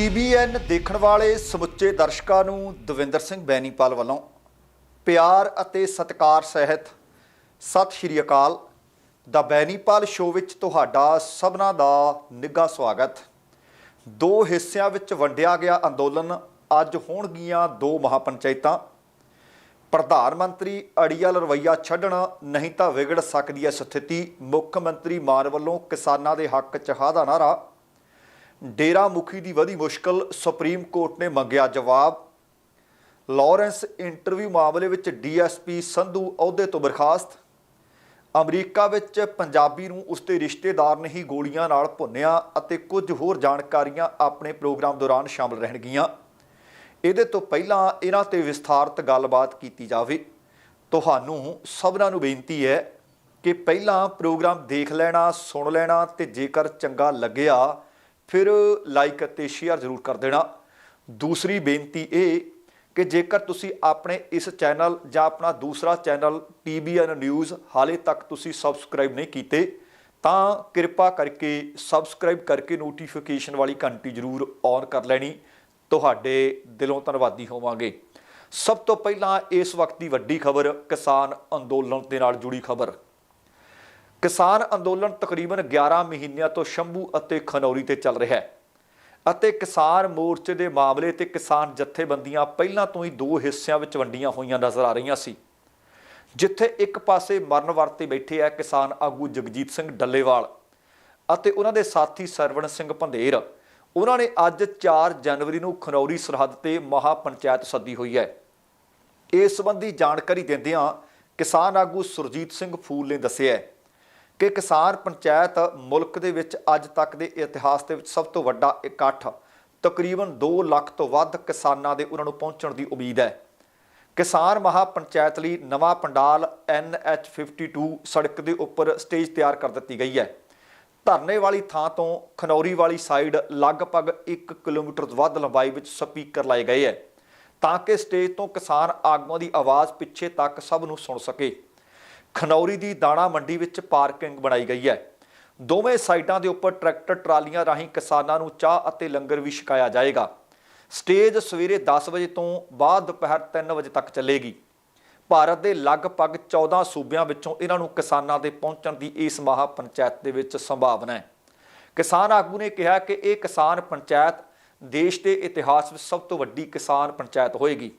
TBN ਦੇਖਣ ਵਾਲੇ ਸਮੁੱਚੇ ਦਰਸ਼ਕਾਂ ਨੂੰ ਦਵਿੰਦਰ ਸਿੰਘ ਬੈਨੀਪਾਲ ਵੱਲੋਂ ਪਿਆਰ ਅਤੇ ਸਤਿਕਾਰ ਸਹਿਤ ਸਤਿ ਸ਼੍ਰੀ ਅਕਾਲ। ਦਾ ਬੈਨੀਪਾਲ ਸ਼ੋਅ ਵਿੱਚ ਤੁਹਾਡਾ ਸਭਨਾ ਦਾ ਨਿੱਘਾ ਸਵਾਗਤ। ਦੋ ਹਿੱਸਿਆਂ ਵਿੱਚ ਵੰਡਿਆ ਗਿਆ ਅੰਦੋਲਨ ਅੱਜ ਹੋਣਗੀਆਂ ਦੋ ਮਹਾਪੰਚਾਇਤਾਂ। ਪ੍ਰਧਾਨ ਮੰਤਰੀ ਅੜੀਅਲ ਰਵਈਆ ਛੱਡਣ ਨਹੀਂ ਤਾਂ ਵਿਗੜ ਸਕਦੀ ਹੈ ਸਥਿਤੀ। ਮੁੱਖ ਮੰਤਰੀ ਮਾਨ ਵੱਲੋਂ ਕਿਸਾਨਾਂ ਦੇ ਹੱਕ 'ਚ ਹਾਂ ਦਾ ਨਾਰਾ ਡੇਰਾ ਮੁਖੀ ਦੀ ਵਧੀ ਮੁਸ਼ਕਲ ਸੁਪਰੀਮ ਕੋਰਟ ਨੇ ਮੰਗਿਆ ਜਵਾਬ। ਲਾਰੈਂਸ ਇੰਟਰਵਿਊ ਮਾਮਲੇ ਵਿੱਚ ਡੀਐਸਪੀ ਸੰਧੂ ਅਹੁਦੇ ਤੋਂ ਬਰਖਾਸਤ। ਅਮਰੀਕਾ ਵਿੱਚ ਪੰਜਾਬੀ ਨੂੰ ਉਸਦੇ ਰਿਸ਼ਤੇਦਾਰ ਨੇ ਹੀ ਗੋਲੀਆਂ ਨਾਲ ਭੁੰਨਿਆ ਅਤੇ ਕੁਝ ਹੋਰ ਜਾਣਕਾਰੀਆਂ ਆਪਣੇ ਪ੍ਰੋਗਰਾਮ ਦੌਰਾਨ ਸ਼ਾਮਲ ਰਹਿਣਗੀਆਂ। ਇਹਦੇ ਤੋਂ ਪਹਿਲਾਂ ਇਹਨਾਂ ਤੇ ਵਿਸਥਾਰਤ ਗੱਲਬਾਤ ਕੀਤੀ ਜਾਵੇ। ਤੁਹਾਨੂੰ ਸਭਨਾਂ ਨੂੰ ਬੇਨਤੀ ਹੈ ਕਿ ਪਹਿਲਾਂ ਪ੍ਰੋਗਰਾਮ ਦੇਖ ਲੈਣਾ, ਸੁਣ ਲੈਣਾ ਤੇ ਜੇਕਰ ਚੰਗਾ ਲੱਗਿਆ ਫਿਰ ਲਾਈਕ ਅਤੇ ਸ਼ੇਅਰ ਜ਼ਰੂਰ ਕਰ ਦੇਣਾ। ਦੂਸਰੀ ਬੇਨਤੀ ਇਹ ਕਿ ਜੇਕਰ ਤੁਸੀਂ ਆਪਣੇ ਇਸ ਚੈਨਲ ਜਾਂ ਆਪਣਾ ਦੂਸਰਾ ਚੈਨਲ TBN ਨਿਊਜ਼ ਹਾਲੇ ਤੱਕ ਤੁਸੀਂ ਸਬਸਕ੍ਰਾਈਬ ਨਹੀਂ ਕੀਤੇ, ਤਾਂ ਕਿਰਪਾ ਕਰਕੇ ਸਬਸਕ੍ਰਾਈਬ ਕਰਕੇ ਨੋਟੀਫਿਕੇਸ਼ਨ ਵਾਲੀ ਘੰਟੀ ਜ਼ਰੂਰ ਔਨ ਕਰ ਲੈਣੀ। ਤੁਹਾਡੇ ਦਿਲੋਂ ਧੰਨਵਾਦੀ ਹੋਵਾਂਗੇ। ਸਭ ਤੋਂ ਪਹਿਲਾਂ ਇਸ ਵਕਤ ਦੀ ਵੱਡੀ ਖਬਰ ਕਿਸਾਨ ਅੰਦੋਲਨ ਦੇ ਨਾਲ ਜੁੜੀ ਖਬਰ। ਕਿਸਾਨ ਅੰਦੋਲਨ ਤਕਰੀਬਨ 11 ਮਹੀਨਿਆਂ ਤੋਂ ਸ਼ੰਭੂ ਅਤੇ ਖਨੌਰੀ ਤੇ ਚੱਲ ਰਿਹਾ ਹੈ ਅਤੇ ਕਿਸਾਨ ਮੋਰਚੇ ਦੇ ਮਾਮਲੇ ਤੇ ਕਿਸਾਨ ਜਥੇਬੰਦੀਆਂ ਪਹਿਲਾਂ ਤੋਂ ਹੀ ਦੋ ਹਿੱਸਿਆਂ ਵਿੱਚ ਵੰਡੀਆਂ ਹੋਈਆਂ ਨਜ਼ਰ ਆ ਰਹੀਆਂ ਸੀ। ਜਿੱਥੇ ਇੱਕ ਪਾਸੇ ਮਰਨ ਵਰਤੇ ਬੈਠੇ ਆ ਕਿਸਾਨ ਆਗੂ ਜਗਜੀਤ ਸਿੰਘ ਡੱਲੇਵਾਲ ਅਤੇ ਉਹਨਾਂ ਦੇ ਸਾਥੀ ਸਰਵਣ ਸਿੰਘ ਭੰਦੇਰ। ਉਹਨਾਂ ਨੇ ਅੱਜ 4 ਜਨਵਰੀ ਨੂੰ ਖਨੌਰੀ ਸਰਹੱਦ ਤੇ ਮਹਾ ਪੰਚਾਇਤ ਸੱਦੀ ਹੋਈ ਹੈ। ਇਸ ਸੰਬੰਧੀ ਜਾਣਕਾਰੀ ਦਿੰਦਿਆਂ ਕਿਸਾਨ ਆਗੂ ਸੁਰਜੀਤ ਸਿੰਘ ਫੂਲ ਨੇ ਦੱਸਿਆ ਹੈ ਕਿ ਕਿਸਾਨ ਪੰਚਾਇਤ ਮੁਲਕ ਦੇ ਵਿੱਚ ਅੱਜ ਤੱਕ ਦੇ ਇਤਿਹਾਸ ਦੇ ਵਿੱਚ ਸਭ ਤੋਂ ਵੱਡਾ ਇਕੱਠ ਤਕਰੀਬਨ 2 ਲੱਖ ਤੋਂ ਵੱਧ ਕਿਸਾਨਾਂ ਦੇ ਉਹਨਾਂ ਨੂੰ ਪਹੁੰਚਣ ਦੀ ਉਮੀਦ ਹੈ। ਕਿਸਾਨ ਮਹਾ ਪੰਚਾਇਤ ਲਈ ਨਵਾਂ ਪੰਡਾਲ NH52 ਸੜਕ ਦੇ ਉੱਪਰ ਸਟੇਜ ਤਿਆਰ ਕਰ ਦਿੱਤੀ ਗਈ ਹੈ। ਧਰਨੇ ਵਾਲੀ ਥਾਂ ਤੋਂ ਖਨੌਰੀ ਵਾਲੀ ਸਾਈਡ ਲਗਭਗ 1 ਕਿਲੋਮੀਟਰ ਤੋਂ ਵੱਧ ਲੰਬਾਈ ਵਿੱਚ ਸਪੀਕਰ ਲਾਏ ਗਏ ਹੈ ਤਾਂ ਕਿ ਸਟੇਜ ਤੋਂ ਕਿਸਾਨ ਆਗੂਆਂ ਦੀ ਆਵਾਜ਼ ਪਿੱਛੇ ਤੱਕ ਸਭ ਨੂੰ ਸੁਣ ਸਕੇ। ਖਨੌਰੀ ਦੀ ਦਾਣਾ ਮੰਡੀ ਵਿੱਚ ਪਾਰਕਿੰਗ ਬਣਾਈ ਗਈ ਹੈ। ਦੋਵੇਂ ਸਾਈਡਾਂ ਦੇ ਉੱਪਰ ਟਰੈਕਟਰ, ਟਰਾਲੀਆਂ ਰਾਹੀਂ ਕਿਸਾਨਾਂ ਨੂੰ ਚਾਹ ਅਤੇ ਲੰਗਰ ਵੀ ਛਕਾਇਆ ਜਾਏਗਾ। ਸਟੇਜ ਸਵੇਰੇ 10 ਵਜੇ ਤੋਂ ਬਾਅਦ ਦੁਪਹਿਰ 3 ਵਜੇ ਤੱਕ ਚੱਲੇਗੀ। ਭਾਰਤ ਦੇ ਲਗਭਗ 14 ਸੂਬਿਆਂ ਵਿੱਚੋਂ ਇਹਨਾਂ ਨੂੰ ਕਿਸਾਨਾਂ ਦੇ ਪਹੁੰਚਣ ਦੀ ਇਸ ਮਹਾ ਪੰਚਾਇਤ ਦੇ ਵਿੱਚ ਸੰਭਾਵਨਾ ਹੈ। ਕਿਸਾਨ ਆਗੂ ਨੇ ਕਿਹਾ ਕਿ ਇਹ ਕਿਸਾਨ ਪੰਚਾਇਤ ਦੇਸ਼ ਦੇ ਇਤਿਹਾਸ ਵਿੱਚ ਸਭ ਤੋਂ ਵੱਡੀ ਕਿਸਾਨ ਪੰਚਾਇਤ ਹੋਏਗੀ।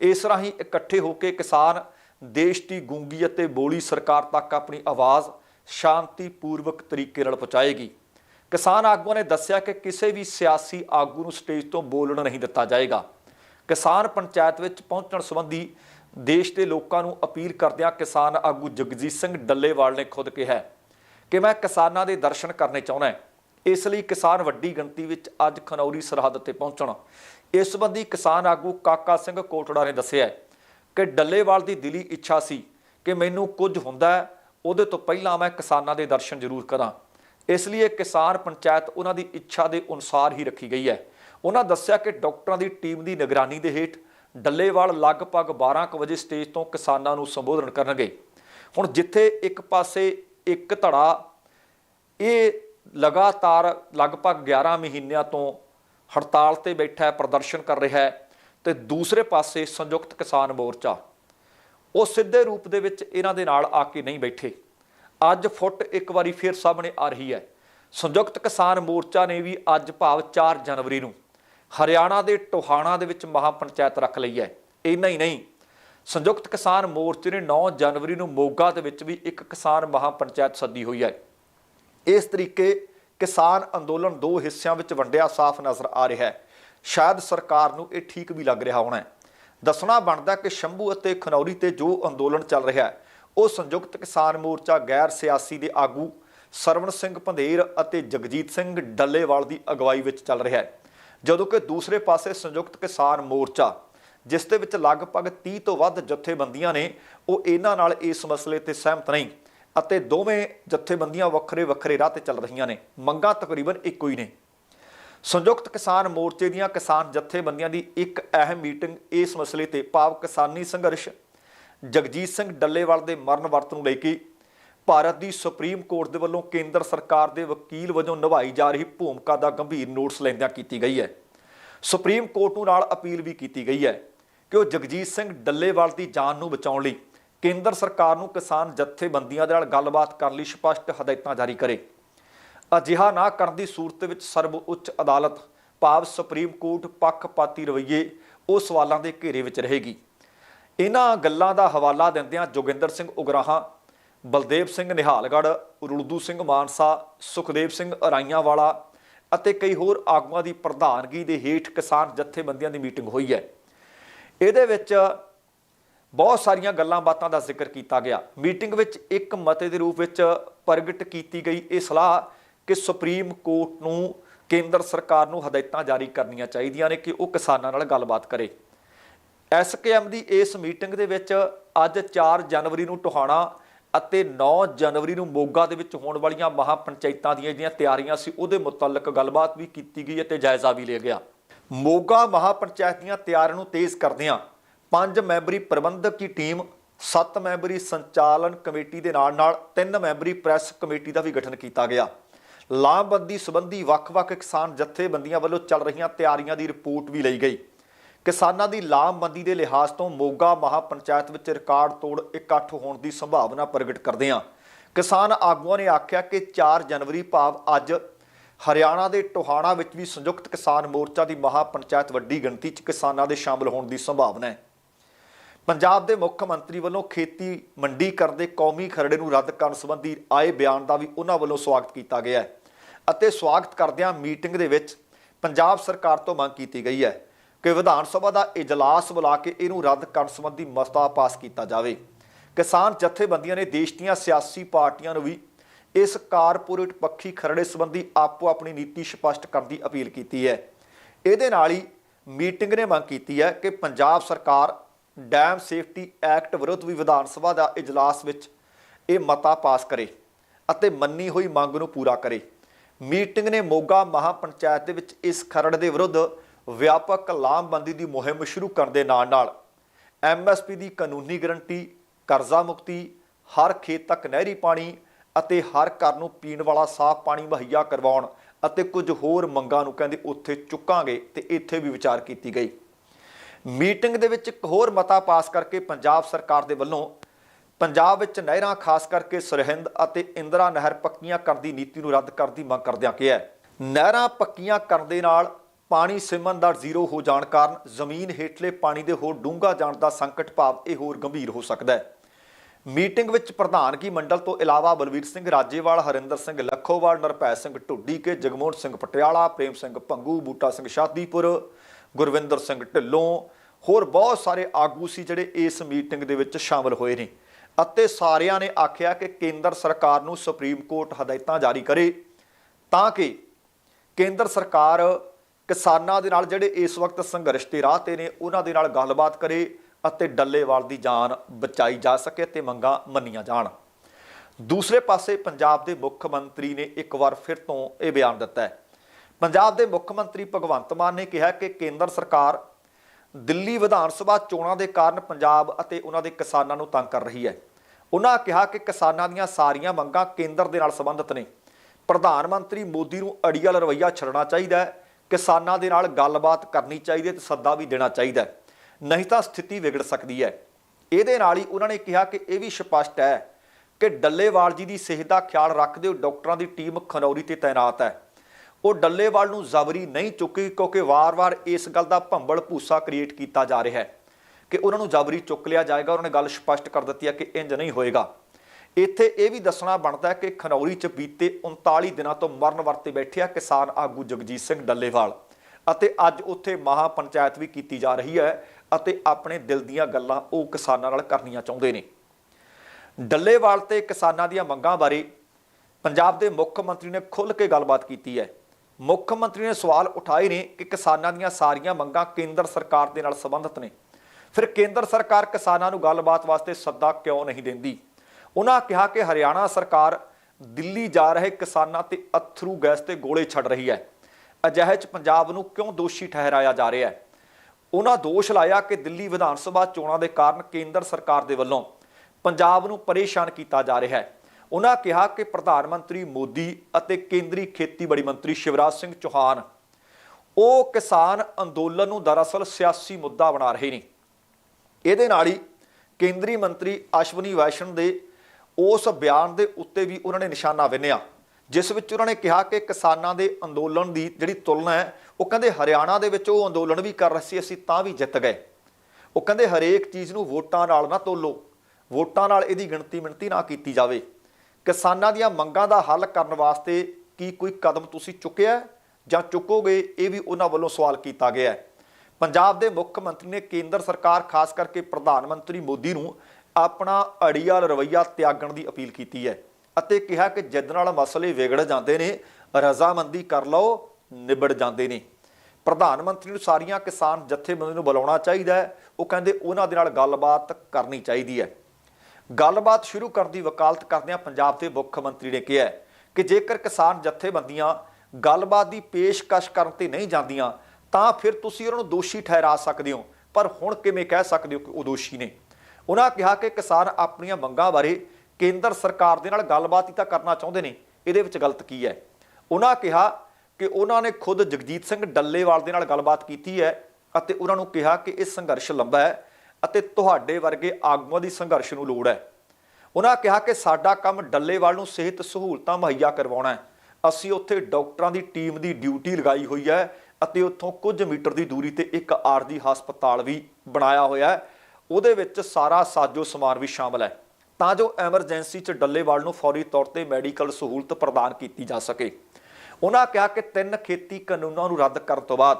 ਇਸ ਰਾਹੀਂ ਇਕੱਠੇ ਹੋ ਕੇ ਕਿਸਾਨ ਦੇਸ਼ ਦੀ ਗੂੰਗੀ ਅਤੇ ਬੋਲੀ ਸਰਕਾਰ ਤੱਕ ਆਪਣੀ ਆਵਾਜ਼ ਸ਼ਾਂਤੀਪੂਰਵਕ ਤਰੀਕੇ ਨਾਲ ਪਹੁੰਚਾਏਗੀ। ਕਿਸਾਨ ਆਗੂਆਂ ਨੇ ਦੱਸਿਆ ਕਿ ਕਿਸੇ ਵੀ ਸਿਆਸੀ ਆਗੂ ਨੂੰ ਸਟੇਜ ਤੋਂ ਬੋਲਣ ਨਹੀਂ ਦਿੱਤਾ ਜਾਏਗਾ। ਕਿਸਾਨ ਪੰਚਾਇਤ ਵਿੱਚ ਪਹੁੰਚਣ ਸੰਬੰਧੀ ਦੇਸ਼ ਦੇ ਲੋਕਾਂ ਨੂੰ ਅਪੀਲ ਕਰਦਿਆਂ ਕਿਸਾਨ ਆਗੂ ਜਗਜੀਤ ਸਿੰਘ ਡੱਲੇਵਾਲ ਨੇ ਖੁਦ ਕਿਹਾ ਕਿ ਮੈਂ ਕਿਸਾਨਾਂ ਦੇ ਦਰਸ਼ਨ ਕਰਨੇ ਚਾਹੁੰਦਾ ਇਸ ਲਈ ਕਿਸਾਨ ਵੱਡੀ ਗਿਣਤੀ ਵਿੱਚ ਅੱਜ ਖਨੌਰੀ ਸਰਹੱਦ ਤੇ ਪਹੁੰਚਣ। ਇਸ ਸੰਬੰਧੀ ਕਿਸਾਨ ਆਗੂ ਕਾਕਾ ਸਿੰਘ ਕੋਟੜਾ ਨੇ ਦੱਸਿਆ ਕਿ ਡੱਲੇਵਾਲ ਦੀ ਦਿਲੀ ਇੱਛਾ ਸੀ ਕਿ ਮੈਨੂੰ ਕੁਝ ਹੁੰਦਾ ਉਹਦੇ ਤੋਂ ਪਹਿਲਾਂ ਮੈਂ ਕਿਸਾਨਾਂ ਦੇ ਦਰਸ਼ਨ ਜ਼ਰੂਰ ਕਰਾਂ। ਇਸ ਲਈ ਕਿਸਾਨ ਪੰਚਾਇਤ ਉਹਨਾਂ ਦੀ ਇੱਛਾ ਦੇ ਅਨੁਸਾਰ ਹੀ ਰੱਖੀ ਗਈ ਹੈ। ਉਹਨਾਂ ਦੱਸਿਆ ਕਿ ਡਾਕਟਰਾਂ ਦੀ ਟੀਮ ਦੀ ਨਿਗਰਾਨੀ ਦੇ ਹੇਠ ਡੱਲੇਵਾਲ ਲਗਭਗ 12 ਕੁ ਵਜੇ ਸਟੇਜ ਤੋਂ ਕਿਸਾਨਾਂ ਨੂੰ ਸੰਬੋਧਨ ਕਰਨਗੇ। ਹੁਣ ਜਿੱਥੇ ਇੱਕ ਪਾਸੇ ਇੱਕ ਧੜਾ, ਇਹ ਲਗਾਤਾਰ ਲਗਭਗ 11 ਮਹੀਨਿਆਂ ਤੋਂ ਹੜਤਾਲ ਤੇ ਬੈਠਾ ਹੈ, ਪ੍ਰਦਰਸ਼ਨ ਕਰ ਰਿਹਾ ਹੈ ਤੇ ਦੂਸਰੇ ਪਾਸੇ ਸੰਯੁਕਤ ਕਿਸਾਨ ਮੋਰਚਾ। ਉਹ ਸਿੱਧੇ ਰੂਪ ਦੇ ਵਿੱਚ ਇਹਨਾਂ ਦੇ ਨਾਲ ਆ ਕੇ ਨਹੀਂ ਬੈਠੇ। ਅੱਜ ਫੁੱਟ ਇੱਕ ਵਾਰੀ ਫਿਰ ਸਾਹਮਣੇ ਆ ਰਹੀ ਹੈ। ਸੰਯੁਕਤ ਕਿਸਾਨ ਮੋਰਚਾ ਨੇ ਵੀ ਅੱਜ ਭਾਵ 4 ਜਨਵਰੀ ਨੂੰ ਹਰਿਆਣਾ ਦੇ ਟੋਹਾਣਾ ਦੇ ਵਿੱਚ ਮਹਾ ਪੰਚਾਇਤ ਰੱਖ ਲਈ ਹੈ। ਇੰਨਾ ਹੀ ਨਹੀਂ, ਸੰਯੁਕਤ ਕਿਸਾਨ ਮੋਰਚੇ ਨੇ 9 ਜਨਵਰੀ ਨੂੰ ਮੋਗਾ ਦੇ ਵਿੱਚ ਵੀ ਇੱਕ ਕਿਸਾਨ ਮਹਾ ਪੰਚਾਇਤ ਸੱਦੀ ਹੋਈ ਹੈ। ਇਸ ਤਰੀਕੇ ਕਿਸਾਨ ਅੰਦੋਲਨ ਦੋ ਹਿੱਸਿਆਂ ਵਿੱਚ ਵੰਡਿਆ ਸਾਫ਼ ਨਜ਼ਰ ਆ ਰਿਹਾ ਹੈ। ਸ਼ਾਇਦ ਸਰਕਾਰ ਨੂੰ ਇਹ ਠੀਕ ਵੀ ਲੱਗ ਰਿਹਾ ਹੋਣਾ ਦੱਸਣਾ ਬਣਦਾ ਕਿ ਸ਼ੰਭੂ ਅਤੇ ਖਨੌਰੀ ਤੇ ਜੋ ਅੰਦੋਲਨ ਚੱਲ ਰਿਹਾ ਹੈ, ਉਹ ਸੰਯੁਕਤ ਕਿਸਾਨ ਮੋਰਚਾ ਗੈਰ ਸਿਆਸੀ ਦੇ ਆਗੂ ਸਰਵਣ ਸਿੰਘ ਭੰਦੇਰ ਅਤੇ ਜਗਜੀਤ ਸਿੰਘ ਡੱਲੇਵਾਲ ਦੀ ਅਗਵਾਈ ਵਿੱਚ ਚੱਲ ਰਿਹਾ ਹੈ। ਜਦੋਂ ਕਿ ਦੂਸਰੇ ਪਾਸੇ ਸੰਯੁਕਤ ਕਿਸਾਨ ਮੋਰਚਾ, ਜਿਸ ਦੇ ਵਿੱਚ ਲਗਭਗ 30 ਤੋਂ ਵੱਧ ਜਥੇਬੰਦੀਆਂ ਨੇ, ਉਹ ਇਹਨਾਂ ਨਾਲ ਇਸ ਮਸਲੇ ਤੇ ਸਹਿਮਤ ਨਹੀਂ ਅਤੇ ਦੋਵੇਂ ਜਥੇਬੰਦੀਆਂ ਵੱਖਰੇ ਵੱਖਰੇ ਰਾਹ ਤੇ ਚੱਲ ਰਹੀਆਂ ਨੇ। ਮੰਗਾਂ ਤਕਰੀਬਨ ਇੱਕੋ ਹੀ ਨੇ। ਸੰਯੁਕਤ ਕਿਸਾਨ ਮੋਰਚੇ ਦੀਆਂ ਕਿਸਾਨ ਜਥੇਬੰਦੀਆਂ ਦੀ ਇੱਕ ਅਹਿਮ ਮੀਟਿੰਗ ਇਸ ਮਸਲੇ ਤੇ ਭਾਵ ਕਿਸਾਨੀ ਸੰਘਰਸ਼। ਜਗਜੀਤ ਸਿੰਘ ਡੱਲੇਵਾਲ ਦੇ ਮਰਨ ਵਰਤ ਨੂੰ ਲੈ ਕੇ ਭਾਰਤ ਦੀ ਸੁਪਰੀਮ ਕੋਰਟ ਦੇ ਵੱਲੋਂ ਕੇਂਦਰ ਸਰਕਾਰ ਦੇ ਵਕੀਲ ਵਜੋਂ ਨਿਭਾਈ ਜਾ ਰਹੀ ਭੂਮਿਕਾ ਦਾ ਗੰਭੀਰ ਨੋਟਿਸ ਲੈਂਦਿਆਂ ਕੀਤੀ ਗਈ ਹੈ। ਸੁਪਰੀਮ ਕੋਰਟ ਨੂੰ ਨਾਲ ਅਪੀਲ ਵੀ ਕੀਤੀ ਗਈ ਹੈ ਕਿ ਉਹ ਜਗਜੀਤ ਸਿੰਘ ਡੱਲੇਵਾਲ ਦੀ ਜਾਨ ਨੂੰ ਬਚਾਉਣ ਲਈ ਕੇਂਦਰ ਸਰਕਾਰ ਨੂੰ ਕਿਸਾਨ ਜਥੇਬੰਦੀਆਂ ਦੇ ਨਾਲ ਗੱਲਬਾਤ ਕਰਨ ਲਈ ਸਪਸ਼ਟ ਹਦਾਇਤਾਂ ਜਾਰੀ ਕਰੇ। ਅਜਿਹਾ ਨਾ ਕਰਨ ਦੀ ਸੂਰਤ ਵਿੱਚ ਸਰਵ ਉੱਚ ਅਦਾਲਤ, ਭਾਵ ਸੁਪਰੀਮ ਕੋਰਟ ਪੱਖਪਾਤੀ ਰਵੱਈਏ ਉਹ ਸਵਾਲਾਂ ਦੇ ਘੇਰੇ ਵਿੱਚ ਰਹੇਗੀ। ਇਹਨਾਂ ਗੱਲਾਂ ਦਾ ਹਵਾਲਾ ਦਿੰਦਿਆਂ ਜੋਗਿੰਦਰ ਸਿੰਘ ਉਗਰਾਹਾਂ, ਬਲਦੇਵ ਸਿੰਘ ਨਿਹਾਲਗੜ੍ਹ, ਰੁਲਦੂ ਸਿੰਘ ਮਾਨਸਾ, ਸੁਖਦੇਵ ਸਿੰਘ ਅਰਾਈਆਂ ਵਾਲਾ ਅਤੇ ਕਈ ਹੋਰ ਆਗੂਆਂ ਦੀ ਪ੍ਰਧਾਨਗੀ ਦੇ ਹੇਠ ਕਿਸਾਨ ਜਥੇਬੰਦੀਆਂ ਦੀ ਮੀਟਿੰਗ ਹੋਈ ਹੈ। ਇਹਦੇ ਵਿੱਚ ਬਹੁਤ ਸਾਰੀਆਂ ਗੱਲਾਂ ਬਾਤਾਂ ਦਾ ਜ਼ਿਕਰ ਕੀਤਾ ਗਿਆ। ਮੀਟਿੰਗ ਵਿੱਚ ਇੱਕ ਮਤੇ ਦੇ ਰੂਪ ਵਿੱਚ ਪ੍ਰਗਟ ਕੀਤੀ ਗਈ। ਇਹ ਸਲਾਹ ਕਿ ਸੁਪਰੀਮ ਕੋਰਟ ਨੂੰ, ਕੇਂਦਰ ਸਰਕਾਰ ਨੂੰ ਹਦਾਇਤਾਂ ਜਾਰੀ ਕਰਨੀਆਂ ਚਾਹੀਦੀਆਂ ਨੇ ਕਿ ਉਹ ਕਿਸਾਨਾਂ ਨਾਲ ਗੱਲਬਾਤ ਕਰੇ। ਐਸਕੇਐਮ ਦੀ ਇਸ ਮੀਟਿੰਗ ਦੇ ਵਿੱਚ ਅੱਜ 4 ਜਨਵਰੀ ਨੂੰ ਟੋਹਾਣਾ ਅਤੇ 9 ਜਨਵਰੀ ਨੂੰ ਮੋਗਾ ਦੇ ਵਿੱਚ ਹੋਣ ਵਾਲੀਆਂ ਮਹਾ ਪੰਚਾਇਤਾਂ ਦੀਆਂ ਜਿਹੜੀਆਂ ਤਿਆਰੀਆਂ ਸੀ, ਉਹਦੇ ਮੁਤਲਕ ਗੱਲਬਾਤ ਵੀ ਕੀਤੀ ਗਈ ਅਤੇ ਜਾਇਜ਼ਾ ਵੀ ਲਿਆ ਗਿਆ। ਮੋਗਾ ਮਹਾ ਪੰਚਾਇਤ ਦੀਆਂ ਤਿਆਰੀਆਂ ਨੂੰ ਤੇਜ਼ ਕਰਦਿਆਂ ਪੰਜ ਮੈਂਬਰੀ ਪ੍ਰਬੰਧਕ ਦੀ ਟੀਮ, ਸੱਤ ਮੈਂਬਰੀ ਸੰਚਾਲਨ ਕਮੇਟੀ ਦੇ ਨਾਲ ਨਾਲ ਤਿੰਨ ਮੈਂਬਰੀ ਪ੍ਰੈਸ ਕਮੇਟੀ ਦਾ ਵੀ ਗਠਨ ਕੀਤਾ ਗਿਆ। ਲਾਮਬੰਦੀ ਸੰਬੰਧੀ ਵੱਖ-ਵੱਖ ਕਿਸਾਨ ਜਥੇਬੰਦੀਆਂ ਵੱਲੋਂ ਚੱਲ ਰਹੀਆਂ ਤਿਆਰੀਆਂ ਦੀ ਰਿਪੋਰਟ ਵੀ ਲਈ ਗਈ। ਕਿਸਾਨਾਂ ਦੀ ਲਾਮਬੰਦੀ ਦੇ ਲਿਹਾਜ਼ ਤੋਂ ਮੋਗਾ ਮਹਾ ਪੰਚਾਇਤ ਵਿੱਚ ਰਿਕਾਰਡ ਤੋੜ ਇਕੱਠ ਹੋਣ ਦੀ ਸੰਭਾਵਨਾ ਪ੍ਰਗਟ ਕਰਦੇ ਹਾਂ। ਕਿਸਾਨ ਆਗੂਆਂ ਨੇ ਆਖਿਆ ਕਿ 4 ਜਨਵਰੀ ਭਾਵ ਅੱਜ ਹਰਿਆਣਾ ਦੇ ਟੋਹਾਣਾ ਵਿੱਚ ਵੀ ਸੰਯੁਕਤ ਕਿਸਾਨ ਮੋਰਚਾ ਦੀ ਮਹਾ ਪੰਚਾਇਤ ਵੱਡੀ ਗਿਣਤੀ 'ਚ ਕਿਸਾਨਾਂ ਦੇ ਸ਼ਾਮਲ ਹੋਣ ਦੀ ਸੰਭਾਵਨਾ ਹੈ। ਪੰਜਾਬ ਦੇ ਮੁੱਖ ਮੰਤਰੀ ਵੱਲੋਂ ਖੇਤੀ ਮੰਡੀ ਕਰਦੇ ਕੌਮੀ ਖਰੜੇ ਨੂੰ ਰੱਦ ਕਰਨ ਸੰਬੰਧੀ ਆਏ ਬਿਆਨ ਦਾ ਵੀ ਉਹਨਾਂ ਵੱਲੋਂ ਸਵਾਗਤ ਕੀਤਾ ਗਿਆ ਹੈ। ਅਤੇ ਸਵਾਗਤ ਕਰਦਿਆਂ ਮੀਟਿੰਗ ਦੇ ਵਿੱਚ ਪੰਜਾਬ ਸਰਕਾਰ ਤੋਂ ਮੰਗ ਕੀਤੀ ਗਈ ਹੈ ਕਿ ਵਿਧਾਨ ਸਭਾ ਦਾ ਇਜਲਾਸ ਬੁਲਾ ਕੇ ਇਹਨੂੰ ਰੱਦ ਕਰਨ ਸੰਬੰਧੀ ਮਸਲਾ ਪਾਸ ਕੀਤਾ ਜਾਵੇ। ਕਿਸਾਨ ਜਥੇਬੰਦੀਆਂ ਨੇ ਦੇਸ਼ ਦੀਆਂ ਸਿਆਸੀ ਪਾਰਟੀਆਂ ਨੂੰ ਵੀ ਇਸ ਕਾਰਪੋਰੇਟ ਪੱਖੀ ਖਰੜੇ ਸੰਬੰਧੀ ਆਪੋ ਆਪਣੀ ਨੀਤੀ ਸਪਸ਼ਟ ਕਰਨ ਦੀ ਅਪੀਲ ਕੀਤੀ ਹੈ। ਇਹਦੇ ਨਾਲ ਹੀ ਮੀਟਿੰਗ ਨੇ ਮੰਗ ਕੀਤੀ ਹੈ ਕਿ ਪੰਜਾਬ ਸਰਕਾਰ ਡੈਮ ਸੇਫਟੀ ਐਕਟ ਵਿਰੁੱਧ ਵੀ ਵਿਧਾਨ ਸਭਾ ਦਾ ਇਜਲਾਸ ਵਿੱਚ ਇਹ ਮਤਾ ਪਾਸ ਕਰੇ ਅਤੇ ਮੰਨੀ ਹੋਈ ਮੰਗ ਨੂੰ ਪੂਰਾ ਕਰੇ। ਮੀਟਿੰਗ ਨੇ ਮੋਗਾ ਮਹਾ ਪੰਚਾਇਤ ਦੇ ਵਿੱਚ ਇਸ ਖਰੜ ਦੇ ਵਿਰੁੱਧ ਵਿਆਪਕ ਲਾਮਬੰਦੀ ਦੀ ਮੁਹਿੰਮ ਸ਼ੁਰੂ ਕਰਨ ਦੇ ਨਾਲ-ਨਾਲ ਐਮਐਸਪੀ ਦੀ ਕਾਨੂੰਨੀ ਗਰੰਟੀ, ਕਰਜ਼ਾ ਮੁਕਤੀ, ਹਰ ਖੇਤ ਤੱਕ ਨਹਿਰੀ ਪਾਣੀ ਅਤੇ ਹਰ ਘਰ ਨੂੰ ਪੀਣ ਵਾਲਾ ਸਾਫ਼ ਪਾਣੀ ਮੁਹੱਈਆ ਕਰਵਾਉਣ ਅਤੇ ਕੁਝ ਹੋਰ ਮੰਗਾਂ ਨੂੰ ਕਹਿੰਦੇ ਉੱਥੇ ਚੁੱਕਾਂਗੇ ਤੇ ਇੱਥੇ ਵੀ ਵਿਚਾਰ ਕੀਤੀ ਗਈ। ਮੀਟਿੰਗ ਦੇ ਵਿੱਚ ਇੱਕ ਹੋਰ ਮਤਾ ਪਾਸ ਕਰਕੇ ਪੰਜਾਬ ਸਰਕਾਰ ਦੇ ਵੱਲੋਂ ਪੰਜਾਬ ਵਿੱਚ ਨਹਿਰਾਂ ਖਾਸ ਕਰਕੇ ਸਰਹਿੰਦ ਅਤੇ ਇੰਦਰਾ ਨਹਿਰ ਪੱਕੀਆਂ ਕਰਨ ਦੀ ਨੀਤੀ ਨੂੰ ਰੱਦ ਕਰਨ ਦੀ ਮੰਗ ਕਰਦਿਆਂ ਕਿਹਾ ਨਹਿਰਾਂ ਪੱਕੀਆਂ ਕਰਨ ਦੇ ਨਾਲ ਪਾਣੀ ਸਿਮਨ ਦਾ ਜ਼ੀਰੋ ਹੋ ਜਾਣ ਕਾਰਨ ਜ਼ਮੀਨ ਹੇਠਲੇ ਪਾਣੀ ਦੇ ਹੋਰ ਡੂੰਘਾ ਜਾਣ ਦਾ ਸੰਕਟ ਭਾਵ ਇਹ ਹੋਰ ਗੰਭੀਰ ਹੋ ਸਕਦਾ ਹੈ। ਮੀਟਿੰਗ ਵਿੱਚ ਪ੍ਰਧਾਨਗੀ ਮੰਡਲ ਤੋਂ ਇਲਾਵਾ ਬਲਵੀਰ ਸਿੰਘ ਰਾਜੇਵਾਲ, ਹਰਿੰਦਰ ਸਿੰਘ ਲੱਖੋਵਾਲ ਨਰਪੈ ਸਿੰਘ ਢੁੱਡੀ ਕੇ, ਜਗਮੋਹਨ ਸਿੰਘ ਪਟਿਆਲਾ, ਪ੍ਰੇਮ ਸਿੰਘ ਭੰਗੂ ਬੂਟਾ ਸਿੰਘ ਸ਼ਾਦੀਪੁਰ, ਗੁਰਵਿੰਦਰ ਸਿੰਘ ਢਿੱਲੋਂ ਹੋਰ ਬਹੁਤ ਸਾਰੇ ਆਗੂ ਸੀ ਜਿਹੜੇ ਇਸ ਮੀਟਿੰਗ ਦੇ ਵਿੱਚ ਸ਼ਾਮਲ ਹੋਏ ਨੇ। ਅਤੇ ਸਾਰਿਆਂ ਨੇ ਆਖਿਆ ਕਿ ਕੇਂਦਰ ਸਰਕਾਰ ਨੂੰ ਸੁਪਰੀਮ ਕੋਰਟ ਹਦਾਇਤਾਂ ਜਾਰੀ ਕਰੇ ਤਾਂ ਕਿ ਕੇਂਦਰ ਸਰਕਾਰ ਕਿਸਾਨਾਂ ਦੇ ਨਾਲ ਜਿਹੜੇ ਇਸ ਵਕਤ ਸੰਘਰਸ਼ ਦੇ ਰਾਹ ਤੇ ਨੇ, ਉਹਨਾਂ ਦੇ ਨਾਲ ਗੱਲਬਾਤ ਕਰੇ ਅਤੇ ਡੱਲੇਵਾਲ ਦੀ ਜਾਨ ਬਚਾਈ ਜਾ ਸਕੇ ਤੇ ਮੰਗਾਂ ਮੰਨੀਆਂ ਜਾਣ। ਦੂਸਰੇ ਪਾਸੇ ਪੰਜਾਬ ਦੇ ਮੁੱਖ ਮੰਤਰੀ ਨੇ ਇੱਕ ਵਾਰ ਫਿਰ ਤੋਂ ਇਹ ਬਿਆਨ ਦਿੱਤਾ ਹੈ। ਪੰਜਾਬ ਦੇ ਮੁੱਖ ਮੰਤਰੀ ਭਗਵੰਤ ਮਾਨ ਨੇ ਕਿਹਾ ਕਿ ਕੇਂਦਰ ਸਰਕਾਰ ਦਿੱਲੀ ਵਿਧਾਨ ਸਭਾ ਚੋਣਾਂ ਦੇ ਕਾਰਨ ਪੰਜਾਬ ਅਤੇ ਉਹਨਾਂ ਦੇ ਕਿਸਾਨਾਂ ਨੂੰ ਤੰਗ ਕਰ ਰਹੀ ਹੈ। ਉਹਨਾਂ ਕਿਹਾ ਕਿ ਕਿਸਾਨਾਂ ਦੀਆਂ ਸਾਰੀਆਂ ਮੰਗਾਂ ਕੇਂਦਰ ਦੇ ਨਾਲ ਸੰਬੰਧਿਤ ਨੇ। ਪ੍ਰਧਾਨ ਮੰਤਰੀ ਮੋਦੀ ਨੂੰ ਅੜੀਅਲ ਰਵੱਈਆ ਛੱਡਣਾ ਚਾਹੀਦਾ ਹੈ। ਕਿਸਾਨਾਂ ਦੇ ਨਾਲ ਗੱਲਬਾਤ ਕਰਨੀ ਚਾਹੀਦੀ ਹੈ ਤੇ ਸੱਦਾ ਵੀ ਦੇਣਾ ਚਾਹੀਦਾ ਹੈ। ਨਹੀਂ ਤਾਂ ਸਥਿਤੀ ਵਿਗੜ ਸਕਦੀ ਹੈ। ਇਹਦੇ ਨਾਲ ਹੀ ਉਹਨਾਂ ਨੇ ਕਿਹਾ ਕਿ ਇਹ ਵੀ ਸਪਸ਼ਟ ਹੈ ਕਿ ਡੱਲੇਵਾਲ ਜੀ ਦੀ ਸਿਹਤ ਦਾ ਖਿਆਲ ਰੱਖਦੇ ਹੋਏ ਡਾਕਟਰਾਂ ਦੀ ਟੀਮ ਖਨੌਰੀ ਤੇ ਤਾਇਨਾਤ ਹੈ। ਉਹ ਡੱਲੇਵਾਲ ਨੂੰ ਜ਼ਬਰੀ ਨਹੀਂ ਚੁੱਕੀ ਕਿਉਂਕਿ ਵਾਰ-ਵਾਰ ਇਸ ਗੱਲ ਦਾ ਭੰਬਲ ਭੂਸਾ ਕ੍ਰੀਏਟ ਕੀਤਾ ਜਾ ਰਿਹਾ ਹੈ। ਕਿ ਉਹਨਾਂ ਨੂੰ ਜਾਬਰੀ ਚੁੱਕ ਲਿਆ ਜਾਏਗਾ, ਉਹਨਾਂ ਨੇ ਗੱਲ ਸਪਸ਼ਟ ਕਰ ਦਿੱਤੀ ਹੈ ਕਿ ਇੰਜ ਨਹੀਂ ਹੋਏਗਾ। ਇੱਥੇ ਇਹ ਵੀ ਦੱਸਣਾ ਬਣਦਾ ਹੈ ਕਿ ਖਨੌਰੀ ਚ ਬੀਤੇ 39 ਦਿਨਾਂ ਤੋਂ ਮਰਨ ਵਰਤੇ ਬੈਠਿਆ ਕਿਸਾਨ ਆਗੂ ਜਗਜੀਤ ਸਿੰਘ ਡੱਲੇਵਾਲ। ਅਤੇ ਅੱਜ ਉੱਥੇ ਮਹਾ ਪੰਚਾਇਤ ਵੀ ਕੀਤੀ ਜਾ ਰਹੀ ਹੈ ਅਤੇ ਆਪਣੇ ਦਿਲ ਦੀਆਂ ਗੱਲਾਂ ਉਹ ਕਿਸਾਨਾਂ ਨਾਲ ਕਰਨੀਆਂ ਚਾਹੁੰਦੇ ਨੇ। ਡੱਲੇਵਾਲ ਤੇ ਕਿਸਾਨਾਂ ਦੀਆਂ ਮੰਗਾਂ ਬਾਰੇ ਪੰਜਾਬ ਦੇ ਮੁੱਖ ਮੰਤਰੀ ਨੇ ਖੁੱਲ੍ਹ ਕੇ ਗੱਲਬਾਤ ਕੀਤੀ ਹੈ। ਮੁੱਖ ਮੰਤਰੀ ਨੇ ਸਵਾਲ ਉਠਾਏ ਨੇ ਕਿ ਕਿਸਾਨਾਂ ਦੀਆਂ ਸਾਰੀਆਂ ਮੰਗਾਂ ਕੇਂਦਰ ਸਰਕਾਰ ਦੇ ਨਾਲ ਸੰਬੰਧਿਤ ਨੇ। ਫਿਰ ਕੇਂਦਰ ਸਰਕਾਰ ਕਿਸਾਨਾਂ ਨੂੰ ਗੱਲਬਾਤ ਵਾਸਤੇ ਸੱਦਾ ਕਿਉਂ ਨਹੀਂ ਦਿੰਦੀ? ਉਹਨਾਂ ਕਿਹਾ ਕਿ ਹਰਿਆਣਾ ਸਰਕਾਰ ਦਿੱਲੀ ਜਾ ਰਹੇ ਕਿਸਾਨਾਂ ਤੇ ਅਥਰੂ ਗੈਸ ਤੇ ਗੋਲੇ ਛੱਡ ਰਹੀ ਹੈ। ਅਜਿਹੇ ਚ ਪੰਜਾਬ ਨੂੰ ਕਿਉਂ ਦੋਸ਼ੀ ਠਹਿਰਾਇਆ ਜਾ ਰਿਹਾ ਹੈ? ਉਹਨਾਂ ਦੋਸ਼ ਲਾਇਆ ਕਿ ਦਿੱਲੀ ਵਿਧਾਨ ਸਭਾ ਚੋਣਾਂ ਦੇ ਕਾਰਨ ਕੇਂਦਰ ਸਰਕਾਰ ਦੇ ਵੱਲੋਂ ਪੰਜਾਬ ਨੂੰ ਪਰੇਸ਼ਾਨ ਕੀਤਾ ਜਾ ਰਿਹਾ ਹੈ। ਉਹਨਾਂ ਕਿਹਾ ਕਿ ਪ੍ਰਧਾਨ ਮੰਤਰੀ ਮੋਦੀ ਅਤੇ ਕੇਂਦਰੀ ਖੇਤੀਬਾੜੀ ਮੰਤਰੀ ਸ਼ਿਵਰਾਜ ਸਿੰਘ ਚੌਹਾਨ ਉਹ ਕਿਸਾਨ ਅੰਦੋਲਨ ਨੂੰ ਦਰਅਸਲ ਸਿਆਸੀ ਮੁੱਦਾ ਬਣਾ ਰਹੇ ਨੇ। ਇਹਦੇ ਨਾਲ ਹੀ ਕੇਂਦਰੀ ਮੰਤਰੀ ਅਸ਼ਵਨੀ ਵੈਸ਼ਨ ਦੇ ਉਸ ਬਿਆਨ ਦੇ ਉੱਤੇ ਵੀ ਉਹਨਾਂ ਨੇ ਨਿਸ਼ਾਨਾ ਵਿੰਨਿਆ ਜਿਸ ਵਿੱਚ ਉਹਨਾਂ ਨੇ ਕਿਹਾ ਕਿ ਕਿਸਾਨਾਂ ਦੇ ਅੰਦੋਲਨ ਦੀ ਜਿਹੜੀ ਤੁਲਨਾ ਹੈ, ਉਹ ਕਹਿੰਦੇ ਹਰਿਆਣਾ ਦੇ ਵਿੱਚ ਉਹ ਅੰਦੋਲਨ ਵੀ ਕਰ ਰਹੇ ਸੀ, ਅਸੀਂ ਤਾਂ ਵੀ ਜਿੱਤ ਗਏ। ਉਹ ਕਹਿੰਦੇ ਹਰੇਕ ਚੀਜ਼ ਨੂੰ ਵੋਟਾਂ ਨਾਲ ਨਾ ਤੋਲੋ, ਵੋਟਾਂ ਨਾਲ ਇਹਦੀ ਗਿਣਤੀ ਮਿਣਤੀ ਨਾ ਕੀਤੀ ਜਾਵੇ। ਕਿਸਾਨਾਂ ਦੀਆਂ ਮੰਗਾਂ ਦਾ ਹੱਲ ਕਰਨ ਵਾਸਤੇ ਕੀ ਕੋਈ ਕਦਮ ਤੁਸੀਂ ਚੁੱਕਿਆ ਜਾਂ ਚੁੱਕੋਗੇ, ਇਹ ਵੀ ਉਹਨਾਂ ਵੱਲੋਂ ਸਵਾਲ ਕੀਤਾ ਗਿਆ ਹੈ। ਪੰਜਾਬ ਦੇ ਮੁੱਖ ਮੰਤਰੀ ਨੇ ਕੇਂਦਰ ਸਰਕਾਰ, ਖਾਸ ਕਰਕੇ ਪ੍ਰਧਾਨ ਮੰਤਰੀ ਮੋਦੀ ਨੂੰ ਆਪਣਾ ਅੜੀਆਲ ਰਵੱਈਆ ਤਿਆਗਣ ਦੀ ਅਪੀਲ ਕੀਤੀ ਹੈ ਅਤੇ ਕਿਹਾ ਕਿ ਜਿੱਦ ਨਾਲ ਮਸਲੇ ਵਿਗੜ ਜਾਂਦੇ ਨੇ, ਰਜ਼ਾਮੰਦੀ ਕਰ ਲਓ, ਨਿਬੜ ਜਾਂਦੇ ਨੇ। ਪ੍ਰਧਾਨ ਮੰਤਰੀ ਨੂੰ ਸਾਰੀਆਂ ਕਿਸਾਨ ਜਥੇਬੰਦੀਆਂ ਨੂੰ ਬੁਲਾਉਣਾ ਚਾਹੀਦਾ ਹੈ। ਉਹ ਕਹਿੰਦੇ ਉਹਨਾਂ ਦੇ ਨਾਲ ਗੱਲਬਾਤ ਕਰਨੀ ਚਾਹੀਦੀ ਹੈ। ਗੱਲਬਾਤ ਸ਼ੁਰੂ ਕਰਨ ਦੀ ਵਕਾਲਤ ਕਰਦਿਆਂ ਪੰਜਾਬ ਦੇ ਮੁੱਖ ਮੰਤਰੀ ਨੇ ਕਿਹਾ ਕਿ ਜੇਕਰ ਕਿਸਾਨ ਜਥੇਬੰਦੀਆਂ ਗੱਲਬਾਤ ਦੀ ਪੇਸ਼ਕਸ਼ ਕਰਨ ਤੇ ਨਹੀਂ ਜਾਂਦੀਆਂ ਤਾਂ ਫਿਰ ਤੁਸੀਂ ਉਹਨਾਂ ਨੂੰ ਦੋਸ਼ੀ ਠਹਿਰਾ ਸਕਦੇ ਹੋ। ਪਰ ਹੁਣ ਕਿਵੇਂ ਕਹਿ ਸਕਦੇ ਹੋ ਕਿ ਉਹ ਦੋਸ਼ੀ ਨੇ? ਉਹਨਾਂ ਕਿਹਾ ਕਿ ਕਿਸਾਨ ਆਪਣੀਆਂ ਮੰਗਾਂ ਬਾਰੇ ਕੇਂਦਰ ਸਰਕਾਰ ਦੇ ਨਾਲ ਗੱਲਬਾਤ ਹੀ ਤਾਂ ਕਰਨਾ ਚਾਹੁੰਦੇ ਨੇ। ਇਹਦੇ ਵਿੱਚ ਗਲਤ ਕੀ ਹੈ? ਉਹਨਾਂ ਕਿਹਾ ਕਿ ਉਹਨਾਂ ਨੇ ਖੁਦ ਜਗਜੀਤ ਸਿੰਘ ਡੱਲੇਵਾਲ ਦੇ ਨਾਲ ਗੱਲਬਾਤ ਕੀਤੀ ਹੈ ਅਤੇ ਉਹਨਾਂ ਨੂੰ ਕਿਹਾ ਕਿ ਇਹ ਸੰਘਰਸ਼ ਲੰਬਾ ਹੈ ਅਤੇ ਤੁਹਾਡੇ ਵਰਗੇ ਆਗੂਆਂ ਦੀ ਸੰਘਰਸ਼ ਨੂੰ ਲੋੜ ਹੈ। ਉਹਨਾਂ ਕਿਹਾ ਕਿ ਸਾਡਾ ਕੰਮ ਡੱਲੇਵਾਲ ਨੂੰ ਸਿਹਤ ਸਹੂਲਤਾਂ ਮੁਹੱਈਆ ਕਰਵਾਉਣਾ ਹੈ। ਅਸੀਂ ਉੱਥੇ ਡਾਕਟਰਾਂ ਦੀ ਟੀਮ ਦੀ ਡਿਊਟੀ ਲਗਾਈ ਹੋਈ ਹੈ ਅਤੇ ਉੱਥੋਂ ਕੁਝ ਮੀਟਰ ਦੀ ਦੂਰੀ ਤੇ ਇੱਕ ਆਰਜੀ ਹਸਪਤਾਲ ਵੀ ਬਣਾਇਆ ਹੋਇਆ ਹੈ। ਉਹਦੇ ਵਿੱਚ ਸਾਰਾ ਸਾਜੋ ਸਮਾਨ ਵੀ ਸ਼ਾਮਲ ਹੈ। ਤਾਂ ਜੋ ਐਮਰਜੈਂਸੀ 'ਚ ਡੱਲੇਵਾਲ ਨੂੰ ਫੌਰੀ ਤੌਰ ਤੇ ਮੈਡੀਕਲ ਸਹੂਲਤ ਪ੍ਰਦਾਨ ਕੀਤੀ ਜਾ ਸਕੇ। ਉਹਨਾਂ ਕਿਹਾ ਕਿ ਤਿੰਨ ਖੇਤੀ ਕਾਨੂੰਨਾਂ ਨੂੰ ਰੱਦ ਕਰਨ ਤੋਂ ਬਾਅਦ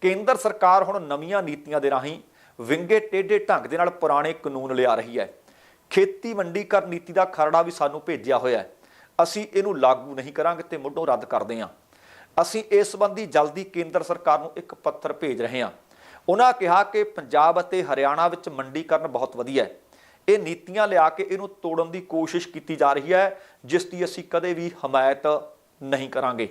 ਕੇਂਦਰ ਸਰਕਾਰ ਹੁਣ ਨਵੀਆਂ ਨੀਤੀਆਂ ਦੇ ਰਾਹੀਂ ਵਿੰਗੇ ਟੇਢੇ ਢੰਗ ਦੇ ਨਾਲ ਪੁਰਾਣੇ ਕਾਨੂੰਨ ਲਿਆ ਰਹੀ ਹੈ। ਖੇਤੀ ਮੰਡੀਕਰਨ ਨੀਤੀ ਦਾ ਖਰੜਾ ਵੀ ਸਾਨੂੰ ਭੇਜਿਆ ਹੋਇਆ ਹੈ। ਅਸੀਂ ਇਹਨੂੰ ਲਾਗੂ ਨਹੀਂ ਕਰਾਂਗੇ ਤੇ ਮੁੱਢੋਂ ਰੱਦ ਕਰਦੇ ਹਾਂ। ਅਸੀਂ ਇਸ ਸੰਬੰਧੀ ਜਲਦੀ ਕੇਂਦਰ ਸਰਕਾਰ ਨੂੰ ਇੱਕ ਪੱਤਰ ਭੇਜ ਰਹੇ ਹਾਂ। ਉਹਨਾਂ ਕਿਹਾ ਕਿ ਪੰਜਾਬ ਅਤੇ ਹਰਿਆਣਾ ਵਿੱਚ ਮੰਡੀਕਰਨ ਬਹੁਤ ਵਧੀਆ ਹੈ। ਇਹ ਨੀਤੀਆਂ ਲਿਆ ਕੇ ਇਹਨੂੰ ਤੋੜਨ ਦੀ ਕੋਸ਼ਿਸ਼ ਕੀਤੀ ਜਾ ਰਹੀ ਹੈ, ਜਿਸ ਦੀ ਅਸੀਂ ਕਦੇ ਵੀ ਹਮਾਇਤ ਨਹੀਂ ਕਰਾਂਗੇ।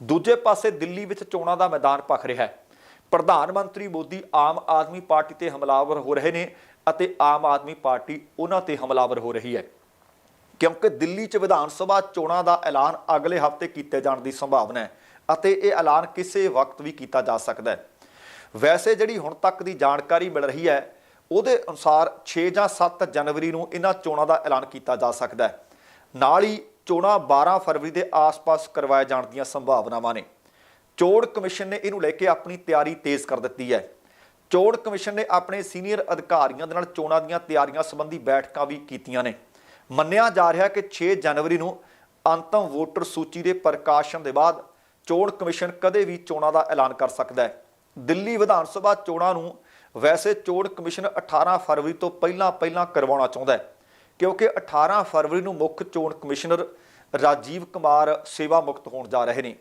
ਦੂਜੇ ਪਾਸੇ ਦਿੱਲੀ ਵਿੱਚ ਚੋਣਾਂ ਦਾ ਮੈਦਾਨ ਭਖ ਰਿਹਾ ਹੈ। ਪ੍ਰਧਾਨ ਮੰਤਰੀ ਮੋਦੀ ਆਮ ਆਦਮੀ ਪਾਰਟੀ ਤੇ ਹਮਲਾਵਰ ਹੋ ਰਹੇ ਨੇ ਅਤੇ ਆਮ ਆਦਮੀ ਪਾਰਟੀ ਉਹਨਾਂ ਤੇ ਹਮਲਾਵਰ ਹੋ ਰਹੀ ਹੈ। ਕਿਉਂਕਿ ਦਿੱਲੀ 'ਚ ਵਿਧਾਨ ਸਭਾ ਚੋਣਾਂ ਦਾ ਐਲਾਨ ਅਗਲੇ ਹਫ਼ਤੇ ਕੀਤੇ ਜਾਣ ਦੀ ਸੰਭਾਵਨਾ ਹੈ ਅਤੇ ਇਹ ਐਲਾਨ ਕਿਸੇ ਵਕਤ ਵੀ ਕੀਤਾ ਜਾ ਸਕਦਾ ਹੈ। ਵੈਸੇ ਜਿਹੜੀ ਹੁਣ ਤੱਕ ਦੀ ਜਾਣਕਾਰੀ ਮਿਲ ਰਹੀ ਹੈ, ਉਹਦੇ ਅਨੁਸਾਰ 6 ਜਾਂ 7 ਜਨਵਰੀ ਨੂੰ ਇਹਨਾਂ ਚੋਣਾਂ ਦਾ ਐਲਾਨ ਕੀਤਾ ਜਾ ਸਕਦਾ ਹੈ। ਨਾਲ ਹੀ ਚੋਣਾਂ 12 ਫਰਵਰੀ ਦੇ ਆਸ-ਪਾਸ ਕਰਵਾਏ ਜਾਣ ਦੀਆਂ ਸੰਭਾਵਨਾਵਾਂ ਨੇ। ਚੋਣ ਕਮਿਸ਼ਨ ਨੇ ਇਹਨੂੰ ਲੈ ਕੇ ਆਪਣੀ ਤਿਆਰੀ ਤੇਜ਼ ਕਰ ਦਿੱਤੀ ਹੈ। ਚੋਣ ਕਮਿਸ਼ਨ ਨੇ ਆਪਣੇ ਸੀਨੀਅਰ ਅਧਿਕਾਰੀਆਂ ਦੇ ਨਾਲ ਚੋਣਾਂ ਦੀਆਂ ਤਿਆਰੀਆਂ ਸੰਬੰਧੀ ਬੈਠਕਾਂ ਵੀ ਕੀਤੀਆਂ ਨੇ। ਮੰਨਿਆ ਜਾ ਰਿਹਾ ਕਿ 6 ਜਨਵਰੀ ਨੂੰ ਅੰਤਮ ਵੋਟਰ ਸੂਚੀ ਦੇ ਪ੍ਰਕਾਸ਼ਨ ਦੇ ਬਾਅਦ ਚੋਣ ਕਮਿਸ਼ਨ ਕਦੇ ਵੀ ਚੋਣਾਂ ਦਾ ਐਲਾਨ ਕਰ ਸਕਦਾ ਹੈ। ਦਿੱਲੀ ਵਿਧਾਨ ਸਭਾ ਚੋਣਾਂ ਨੂੰ ਵੈਸੇ ਚੋਣ ਕਮਿਸ਼ਨ 18 ਫਰਵਰੀ ਤੋਂ ਪਹਿਲਾਂ ਪਹਿਲਾਂ ਕਰਵਾਉਣਾ ਚਾਹੁੰਦਾ ਹੈ, ਕਿਉਂਕਿ 18 ਫਰਵਰੀ ਨੂੰ ਮੁੱਖ ਚੋਣ ਕਮਿਸ਼ਨਰ ਰਾਜੀਵ ਕੁਮਾਰ ਸੇਵਾ ਮੁਕਤ ਹੋਣ ਜਾ ਰਹੇ ਨੇ।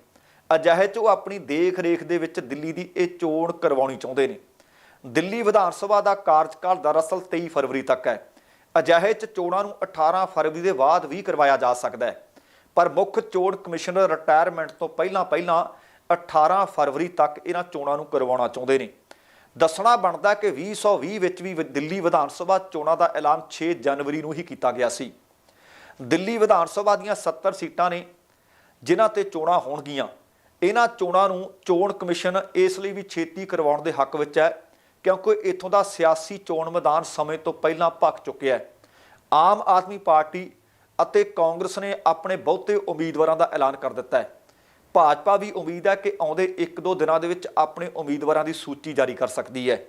ਅਜਿਹੇ 'ਚ ਉਹ ਆਪਣੀ ਦੇਖ-ਰੇਖ ਦੇ ਵਿੱਚ ਦਿੱਲੀ ਦੀ ਇਹ ਚੋਣ ਕਰਵਾਉਣੀ ਚਾਹੁੰਦੇ ਨੇ। ਦਿੱਲੀ ਵਿਧਾਨ ਸਭਾ ਦਾ ਕਾਰਜਕਾਲ ਦਰਅਸਲ 23 ਫਰਵਰੀ ਤੱਕ ਹੈ। ਅਜਿਹੇ 'ਚ ਚੋਣਾਂ ਨੂੰ 18 ਫਰਵਰੀ ਦੇ ਬਾਅਦ ਵੀ ਕਰਵਾਇਆ ਜਾ ਸਕਦਾ ਹੈ। ਪਰ ਮੁੱਖ ਚੋਣ ਕਮਿਸ਼ਨਰ ਰਿਟਾਇਰਮੈਂਟ ਤੋਂ ਪਹਿਲਾਂ ਪਹਿਲਾਂ 18 ਫਰਵਰੀ ਤੱਕ ਇਹਨਾਂ ਚੋਣਾਂ ਨੂੰ ਕਰਵਾਉਣਾ ਚਾਹੁੰਦੇ ਨੇ। ਦੱਸਣਾ ਬਣਦਾ ਕਿ 2020 ਵਿੱਚ ਵੀ ਵਿ- ਦਿੱਲੀ ਵਿਧਾਨ ਸਭਾ ਚੋਣਾਂ ਦਾ ਐਲਾਨ 6 ਜਨਵਰੀ ਨੂੰ ਹੀ ਕੀਤਾ ਗਿਆ ਸੀ। ਦਿੱਲੀ ਵਿਧਾਨ ਸਭਾ ਦੀਆਂ 70 ਸੀਟਾਂ ਨੇ, ਜਿਨ੍ਹਾਂ ਤੇ ਚੋਣਾਂ ਹੋਣਗੀਆਂ। ਇਹਨਾਂ ਚੋਣਾਂ ਨੂੰ ਚੋਣ ਕਮਿਸ਼ਨ ਇਸ ਲਈ ਵੀ ਛੇਤੀ ਕਰਵਾਉਣ ਦੇ ਹੱਕ ਵਿੱਚ ਹੈ ਕਿਉਂਕਿ ਇਥੋਂ ਦਾ ਸਿਆਸੀ ਚੋਣ ਮੈਦਾਨ ਸਮੇਂ ਤੋਂ ਪਹਿਲਾਂ ਭਖ ਚੁੱਕਿਆ ਹੈ। ਆਮ ਆਦਮੀ ਪਾਰਟੀ ਅਤੇ ਕਾਂਗਰਸ ਨੇ ਆਪਣੇ ਬਹੁਤੇ ਉਮੀਦਵਾਰਾਂ ਦਾ ਐਲਾਨ ਕਰ ਦਿੱਤਾ ਹੈ। ਭਾਜਪਾ ਵੀ ਉਮੀਦ ਹੈ ਕਿ ਆਉਂਦੇ 1-2 ਦਿਨਾਂ ਦੇ ਵਿੱਚ ਆਪਣੇ ਉਮੀਦਵਾਰਾਂ ਦੀ ਸੂਚੀ ਜਾਰੀ ਕਰ ਸਕਦੀ ਹੈ।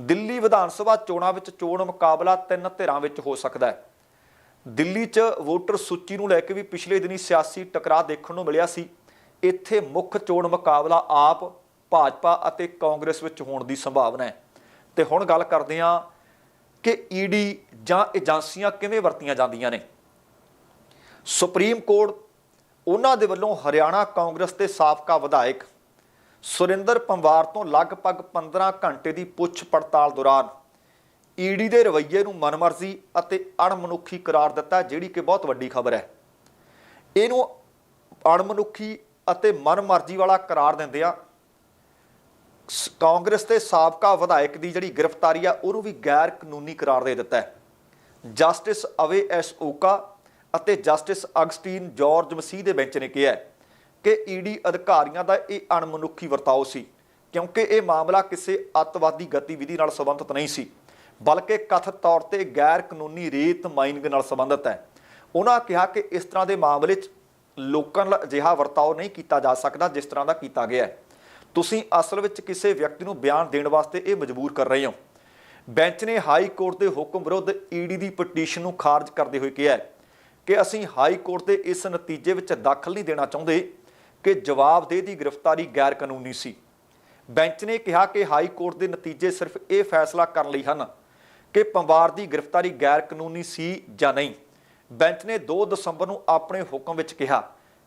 ਦਿੱਲੀ ਵਿਧਾਨ ਸਭਾ ਚੋਣਾਂ ਵਿੱਚ ਚੋਣ ਮੁਕਾਬਲਾ ਤਿੰਨ ਧਿਰਾਂ ਵਿੱਚ ਹੋ ਸਕਦਾ ਹੈ। ਦਿੱਲੀ 'ਚ ਵੋਟਰ ਸੂਚੀ ਨੂੰ ਲੈ ਕੇ ਵੀ ਪਿਛਲੇ ਦਿਨੀ ਸਿਆਸੀ ਟਕਰਾਅ ਦੇਖਣ ਨੂੰ ਮਿਲਿਆ ਸੀ। ਇੱਥੇ ਮੁੱਖ ਚੋਣ ਮੁਕਾਬਲਾ ਆਪ, ਭਾਜਪਾ ਅਤੇ ਕਾਂਗਰਸ ਵਿੱਚ ਹੋਣ ਦੀ ਸੰਭਾਵਨਾ ਹੈ। ਤੇ ਹੁਣ ਗੱਲ ਕਰਦੇ ਹਾਂ ਕਿ ਈਡੀ ਜਾਂ ਏਜੰਸੀਆਂ ਕਿਵੇਂ ਵਰਤੀਆਂ ਜਾਂਦੀਆਂ ਨੇ। ਸੁਪਰੀਮ ਕੋਰਟ ਉਹਨਾਂ ਦੇ ਵੱਲੋਂ ਹਰਿਆਣਾ ਕਾਂਗਰਸ ਦੇ ਸਾਬਕਾ ਵਿਧਾਇਕ ਸੁਰਿੰਦਰ ਪੰਵਾਰ ਤੋਂ ਲਗਭਗ 15 ਘੰਟੇ ਦੀ ਪੁੱਛ ਪੜਤਾਲ ਦੌਰਾਨ ਈਡੀ ਦੇ ਰਵੱਈਏ ਨੂੰ ਮਨਮਰਜ਼ੀ ਅਤੇ ਅਣਮਨੁੱਖੀ ਕਰਾਰ ਦਿੱਤਾ, ਜਿਹੜੀ ਕਿ ਬਹੁਤ ਵੱਡੀ ਖਬਰ ਹੈ। ਇਹਨੂੰ ਅਣਮਨੁੱਖੀ ਅਤੇ ਮਨਮਰਜ਼ੀ ਵਾਲਾ ਕਰਾਰ ਦਿੰਦੇ ਆ ਕਾਂਗਰਸ ਦੇ ਸਾਬਕਾ ਵਿਧਾਇਕ ਦੀ ਜਿਹੜੀ ਗ੍ਰਿਫਤਾਰੀ ਆ, ਉਹਨੂੰ ਵੀ ਗੈਰ ਕਾਨੂੰਨੀ ਕਰਾਰ ਦੇ ਦਿੱਤਾ ਹੈ। ਜਸਟਿਸ ਅਵੇ ਐਸ ਓਕਾ ਅਤੇ ਜਸਟਿਸ ਅਗਸਟੀਨ ਜਾਰਜ ਮਸੀਹ ਦੇ ਬੈਂਚ ਨੇ ਕਿਹਾ ਹੈ ਕਿ ਈਡੀ ਅਧਿਕਾਰੀਆਂ ਦਾ ਇਹ ਅਣਮਨੁੱਖੀ ਵਰਤਾਓ ਸੀ, ਕਿਉਂਕਿ ਇਹ ਮਾਮਲਾ ਕਿਸੇ ਅੱਤਵਾਦੀ ਗਤੀਵਿਧੀ ਨਾਲ ਸੰਬੰਧਿਤ ਨਹੀਂ ਸੀ, ਬਲਕਿ ਕਥਿਤ ਤੌਰ ਤੇ ਗੈਰ ਕਾਨੂੰਨੀ ਰੇਤ ਮਾਈਨਿੰਗ ਨਾਲ ਸੰਬੰਧਿਤ ਹੈ। ਉਹਨਾਂ ਕਿਹਾ ਕਿ ਇਸ ਤਰ੍ਹਾਂ ਦੇ ਮਾਮਲੇ 'ਚ ਲੋਕਾਂ ਨਾਲ ਅਜਿਹਾ ਵਰਤਾਓ ਨਹੀਂ ਕੀਤਾ ਜਾ ਸਕਦਾ ਜਿਸ ਤਰ੍ਹਾਂ ਦਾ ਕੀਤਾ ਗਿਆ ਹੈ। ਤੁਸੀਂ ਅਸਲ ਵਿੱਚ ਕਿਸੇ ਵਿਅਕਤੀ ਨੂੰ ਬਿਆਨ ਦੇਣ ਵਾਸਤੇ ਇਹ ਮਜਬੂਰ ਕਰ ਰਹੇ ਹੋ। ਬੈਂਚ ਨੇ ਹਾਈ ਕੋਰਟ ਦੇ ਹੁਕਮ ਵਿਰੁੱਧ ਈਡੀ ਦੀ ਪਟੀਸ਼ਨ ਨੂੰ ਖਾਰਜ ਕਰਦੇ ਹੋਏ ਕਿਹਾ ਕਿ ਅਸੀਂ ਹਾਈ ਕੋਰਟ ਦੇ ਇਸ ਨਤੀਜੇ ਵਿੱਚ ਦਖਲ ਨਹੀਂ ਦੇਣਾ ਚਾਹੁੰਦੇ ਕਿ ਜਵਾਬਦੇਹ ਦੀ ਗ੍ਰਿਫਤਾਰੀ ਗੈਰ ਕਾਨੂੰਨੀ ਸੀ। ਬੈਂਚ ਨੇ ਕਿਹਾ ਕਿ ਹਾਈ ਕੋਰਟ ਦੇ ਨਤੀਜੇ ਸਿਰਫ ਇਹ ਫੈਸਲਾ ਕਰਨ ਲਈ ਹਨ ਕਿ ਪੰਵਾਰ ਦੀ ਗ੍ਰਿਫਤਾਰੀ ਗੈਰ ਕਾਨੂੰਨੀ ਸੀ ਜਾਂ ਨਹੀਂ। ਬੈਂਚ ਨੇ 2 ਦਸੰਬਰ ਨੂੰ ਆਪਣੇ ਹੁਕਮ ਵਿੱਚ ਕਿਹਾ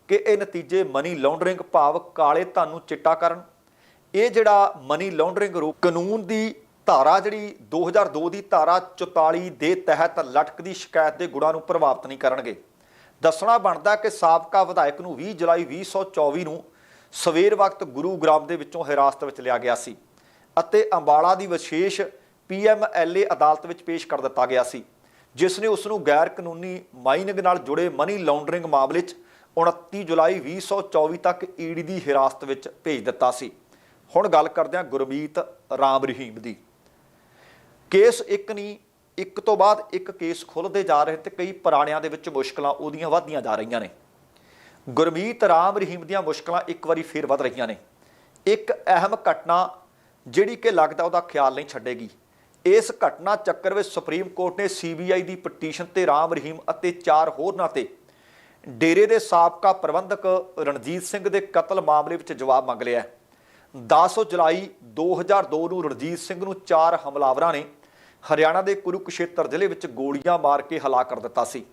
ਕਿ ਇਹ ਨਤੀਜੇ ਮਨੀ ਲਾਂਡਰਿੰਗ ਭਾਵ ਕਾਲੇ ਧਨ ਨੂੰ ਚਿੱਟਾ ਕਰਨ ਇਹ ਜਿਹੜਾ ਮਨੀ ਲਾਂਡਰਿੰਗ ਰੂਪ ਕਾਨੂੰਨ ਦੀ ਧਾਰਾ ਜਿਹੜੀ 2002 ਦੀ ਧਾਰਾ 44 ਦੇ ਤਹਿਤ ਲਟਕਦੀ ਸ਼ਿਕਾਇਤ ਦੇ ਗੁਣਾਂ ਨੂੰ ਪ੍ਰਭਾਵਿਤ ਨਹੀਂ ਕਰਨਗੇ। ਦੱਸਣਾ ਬਣਦਾ ਕਿ ਸਾਬਕਾ ਵਿਧਾਇਕ ਨੂੰ 20 ਜੁਲਾਈ 2024 ਨੂੰ ਸਵੇਰ ਵਕਤ ਗੁਰੂਗ੍ਰਾਮ ਦੇ ਵਿੱਚੋਂ ਹਿਰਾਸਤ ਵਿੱਚ ਲਿਆ ਗਿਆ ਸੀ ਅਤੇ ਅੰਬਾਲਾ ਦੀ ਵਿਸ਼ੇਸ਼ ਪੀਐਮਐਲਏ ਅਦਾਲਤ ਵਿੱਚ ਪੇਸ਼ ਕਰ ਦਿੱਤਾ ਗਿਆ ਸੀ, ਜਿਸ ਨੇ ਉਸ ਨੂੰ ਗੈਰ ਕਾਨੂੰਨੀ ਮਾਈਨਿੰਗ ਨਾਲ ਜੁੜੇ ਮਨੀ ਲਾਂਡਰਿੰਗ ਮਾਮਲੇ 'ਚ 29 ਜੁਲਾਈ 2024 ਤੱਕ ਈਡੀ ਦੀ ਹਿਰਾਸਤ ਵਿੱਚ ਭੇਜ ਦਿੱਤਾ ਸੀ। ਹੁਣ ਗੱਲ ਕਰਦੇ ਹਾਂ ਗੁਰਮੀਤ ਰਾਮ ਰਹੀਮ ਦੀ। ਕੇਸ ਇੱਕ ਨਹੀਂ, ਇੱਕ ਤੋਂ ਬਾਅਦ ਇੱਕ ਕੇਸ ਖੁੱਲਦੇ ਜਾ ਰਹੇ ਤੇ ਕਈ ਪੁਰਾਣਿਆਂ ਦੇ ਵਿੱਚ ਮੁਸ਼ਕਲਾਂ ਉਹਦੀਆਂ ਵਧਦੀਆਂ ਜਾ ਰਹੀਆਂ ਨੇ। ਗੁਰਮੀਤ ਰਾਮ ਰਹੀਮ ਦੀਆਂ ਮੁਸ਼ਕਲਾਂ ਇੱਕ ਵਾਰੀ ਫੇਰ ਵੱਧ ਰਹੀਆਂ ਨੇ। ਇੱਕ ਅਹਿਮ ਘਟਨਾ ਜਿਹੜੀ ਕਿ ਲੱਗਦਾ ਉਹਦਾ ਖਿਆਲ ਨਹੀਂ ਛੱਡੇਗੀ। ਇਸ ਘਟਨਾ ਚੱਕਰ ਵਿੱਚ ਸੁਪਰੀਮ ਕੋਰਟ ਨੇ ਸੀਬੀਆਈ ਦੀ ਪਟੀਸ਼ਨ ਤੇ ਰਾਮ ਰਹੀਮ ਅਤੇ ਚਾਰ ਹੋਰਨਾਂ ਤੇ ਡੇਰੇ ਦੇ ਸਾਬਕਾ ਪ੍ਰਬੰਧਕ ਰਣਜੀਤ ਸਿੰਘ ਦੇ ਕਤਲ ਮਾਮਲੇ ਵਿੱਚ ਜਵਾਬ ਮੰਗ ਲਿਆ ਹੈ। 10 ਜੁਲਾਈ 2002 ਨੂੰ ਰਣਜੀਤ ਸਿੰਘ ਨੂੰ ਚਾਰ ਹਮਲਾਵਰਾਂ ਨੇ ਹਰਿਆਣਾ ਦੇ ਕੁਰੂਕਸ਼ੇਤਰ ਜ਼ਿਲ੍ਹੇ ਵਿੱਚ ਗੋਲੀਆਂ ਮਾਰ ਕੇ ਹਲਾਕ ਕਰ ਦਿੱਤਾ ਸੀ।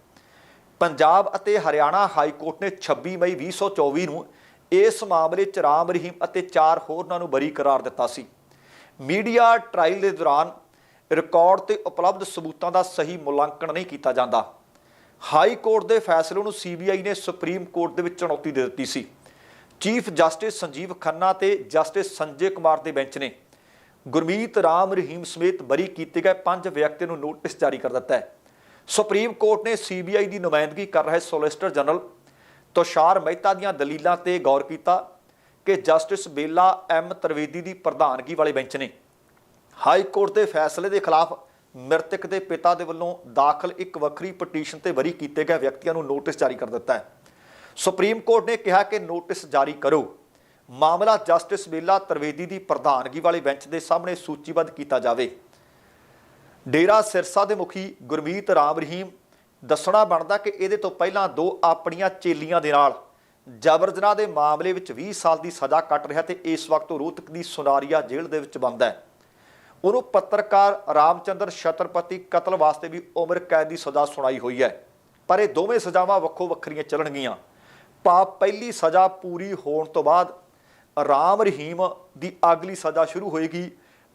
ਪੰਜਾਬ ਅਤੇ ਹਰਿਆਣਾ ਹਾਈ ਕੋਰਟ ਨੇ 26 ਮਈ 2024 ਨੂੰ ਇਸ ਮਾਮਲੇ 'ਚ ਰਾਮ, ਰਹੀਮ ਅਤੇ ਚਾਰ ਹੋਰਨਾਂ ਨੂੰ ਬਰੀ ਕਰਾਰ ਦਿੱਤਾ ਸੀ। ਮੀਡੀਆ ਟ੍ਰਾਇਲ ਦੇ ਦੌਰਾਨ ਰਿਕਾਰਡ ਤੇ ਉਪਲਬਧ ਸਬੂਤਾਂ ਦਾ ਸਹੀ ਮੁਲਾਂਕਣ ਨਹੀਂ ਕੀਤਾ ਜਾਂਦਾ। ਹਾਈ ਕੋਰਟ ਦੇ ਫੈਸਲੇ ਨੂੰ ਸੀਬੀਆਈ ਨੇ ਸੁਪਰੀਮ ਕੋਰਟ ਦੇ ਵਿੱਚ ਚੁਣੌਤੀ ਦੇ ਦਿੱਤੀ ਸੀ। ਚੀਫ ਜਸਟਿਸ ਸੰਜੀਵ ਖੰਨਾ ਤੇ ਜਸਟਿਸ ਸੰਜੇ ਕੁਮਾਰ ਦੇ ਬੈਂਚ ਨੇ ਗੁਰਮੀਤ ਰਾਮ ਰਹੀਮ ਸਮੇਤ ਬਰੀ ਕੀਤੇ ਗਏ ਪੰਜ ਵਿਅਕਤੀਆਂ ਨੂੰ ਨੋਟਿਸ ਜਾਰੀ ਕਰ ਦਿੱਤਾ ਹੈ। ਸੁਪਰੀਮ ਕੋਰਟ ਨੇ ਸੀਬੀਆਈ ਦੀ ਨੁਮਾਇੰਦਗੀ ਕਰ ਰਹੇ ਸੋਲਿਸਿਟਰ ਜਨਰਲ ਤੁਸ਼ਾਰ ਮਹਿਤਾ ਦੀਆਂ ਦਲੀਲਾਂ ਤੇ ਗੌਰ ਕੀਤਾ ਕਿ ਜਸਟਿਸ ਬੇਲਾ ਐਮ ਤਰਵੇਦੀ ਦੀ ਪ੍ਰਧਾਨਗੀ ਵਾਲੇ ਬੈਂਚ ਨੇ। ਹਾਈ ਕੋਰਟ ਦੇ ਫੈਸਲੇ ਦੇ ਖਿਲਾਫ ਮ੍ਰਿਤਕ ਦੇ ਪਿਤਾ ਦੇ ਵੱਲੋਂ ਦਾਖਲ ਇੱਕ ਵੱਖਰੀ ਪਟੀਸ਼ਨ ਤੇ ਵਰੀ ਕੀਤੇ ਗਏ ਵਿਅਕਤੀਆਂ ਨੂੰ ਨੋਟਿਸ ਜਾਰੀ ਕਰ ਦਿੱਤਾ ਹੈ। ਸੁਪਰੀਮ ਕੋਰਟ ਨੇ ਕਿਹਾ ਕਿ ਨੋਟਿਸ ਜਾਰੀ ਕਰੋ। ਮਾਮਲਾ ਜਸਟਿਸ ਬੇਲਾ ਤਰਵੇਦੀ ਦੀ ਪ੍ਰਧਾਨਗੀ ਵਾਲੇ ਬੈਂਚ ਦੇ ਸਾਹਮਣੇ ਸੂਚੀਬੱਧ ਕੀਤਾ ਜਾਵੇ। ਡੇਰਾ ਸਿਰਸਾ ਦੇ ਮੁਖੀ ਗੁਰਮੀਤ ਰਾਮ ਰਹੀਮ, ਦੱਸਣਾ ਬਣਦਾ ਕਿ ਇਹਦੇ ਤੋਂ ਪਹਿਲਾਂ ਦੋ ਆਪਣੀਆਂ ਚੇਲੀਆਂ ਦੇ ਨਾਲ ਜਬਰ ਜਨਾਹ ਦੇ ਮਾਮਲੇ ਵਿੱਚ 20 ਸਾਲ ਦੀ ਸਜ਼ਾ ਕੱਟ ਰਿਹਾ ਤੇ ਇਸ ਵਕਤ ਉਹ ਰੋਹਤਕ ਦੀ ਸੁਨਾਰੀਆ ਜੇਲ੍ਹ ਦੇ ਵਿੱਚ ਬੰਦ ਹੈ। ਉਹਨੂੰ ਪੱਤਰਕਾਰ ਰਾਮਚੰਦਰ ਛਤਰਪਤੀ ਕਤਲ ਵਾਸਤੇ ਵੀ ਉਮਰ ਕੈਦ ਦੀ ਸਜ਼ਾ ਸੁਣਾਈ ਹੋਈ ਹੈ। ਪਰ ਇਹ ਦੋਵੇਂ ਸਜ਼ਾਵਾਂ ਵੱਖੋ ਵੱਖਰੀਆਂ ਚੱਲਣਗੀਆਂ। ਪਾਪ ਪਹਿਲੀ ਸਜ਼ਾ ਪੂਰੀ ਹੋਣ ਤੋਂ ਬਾਅਦ ਰਾਮ ਰਹੀਮ ਦੀ ਅਗਲੀ ਸਜ਼ਾ ਸ਼ੁਰੂ ਹੋਏਗੀ,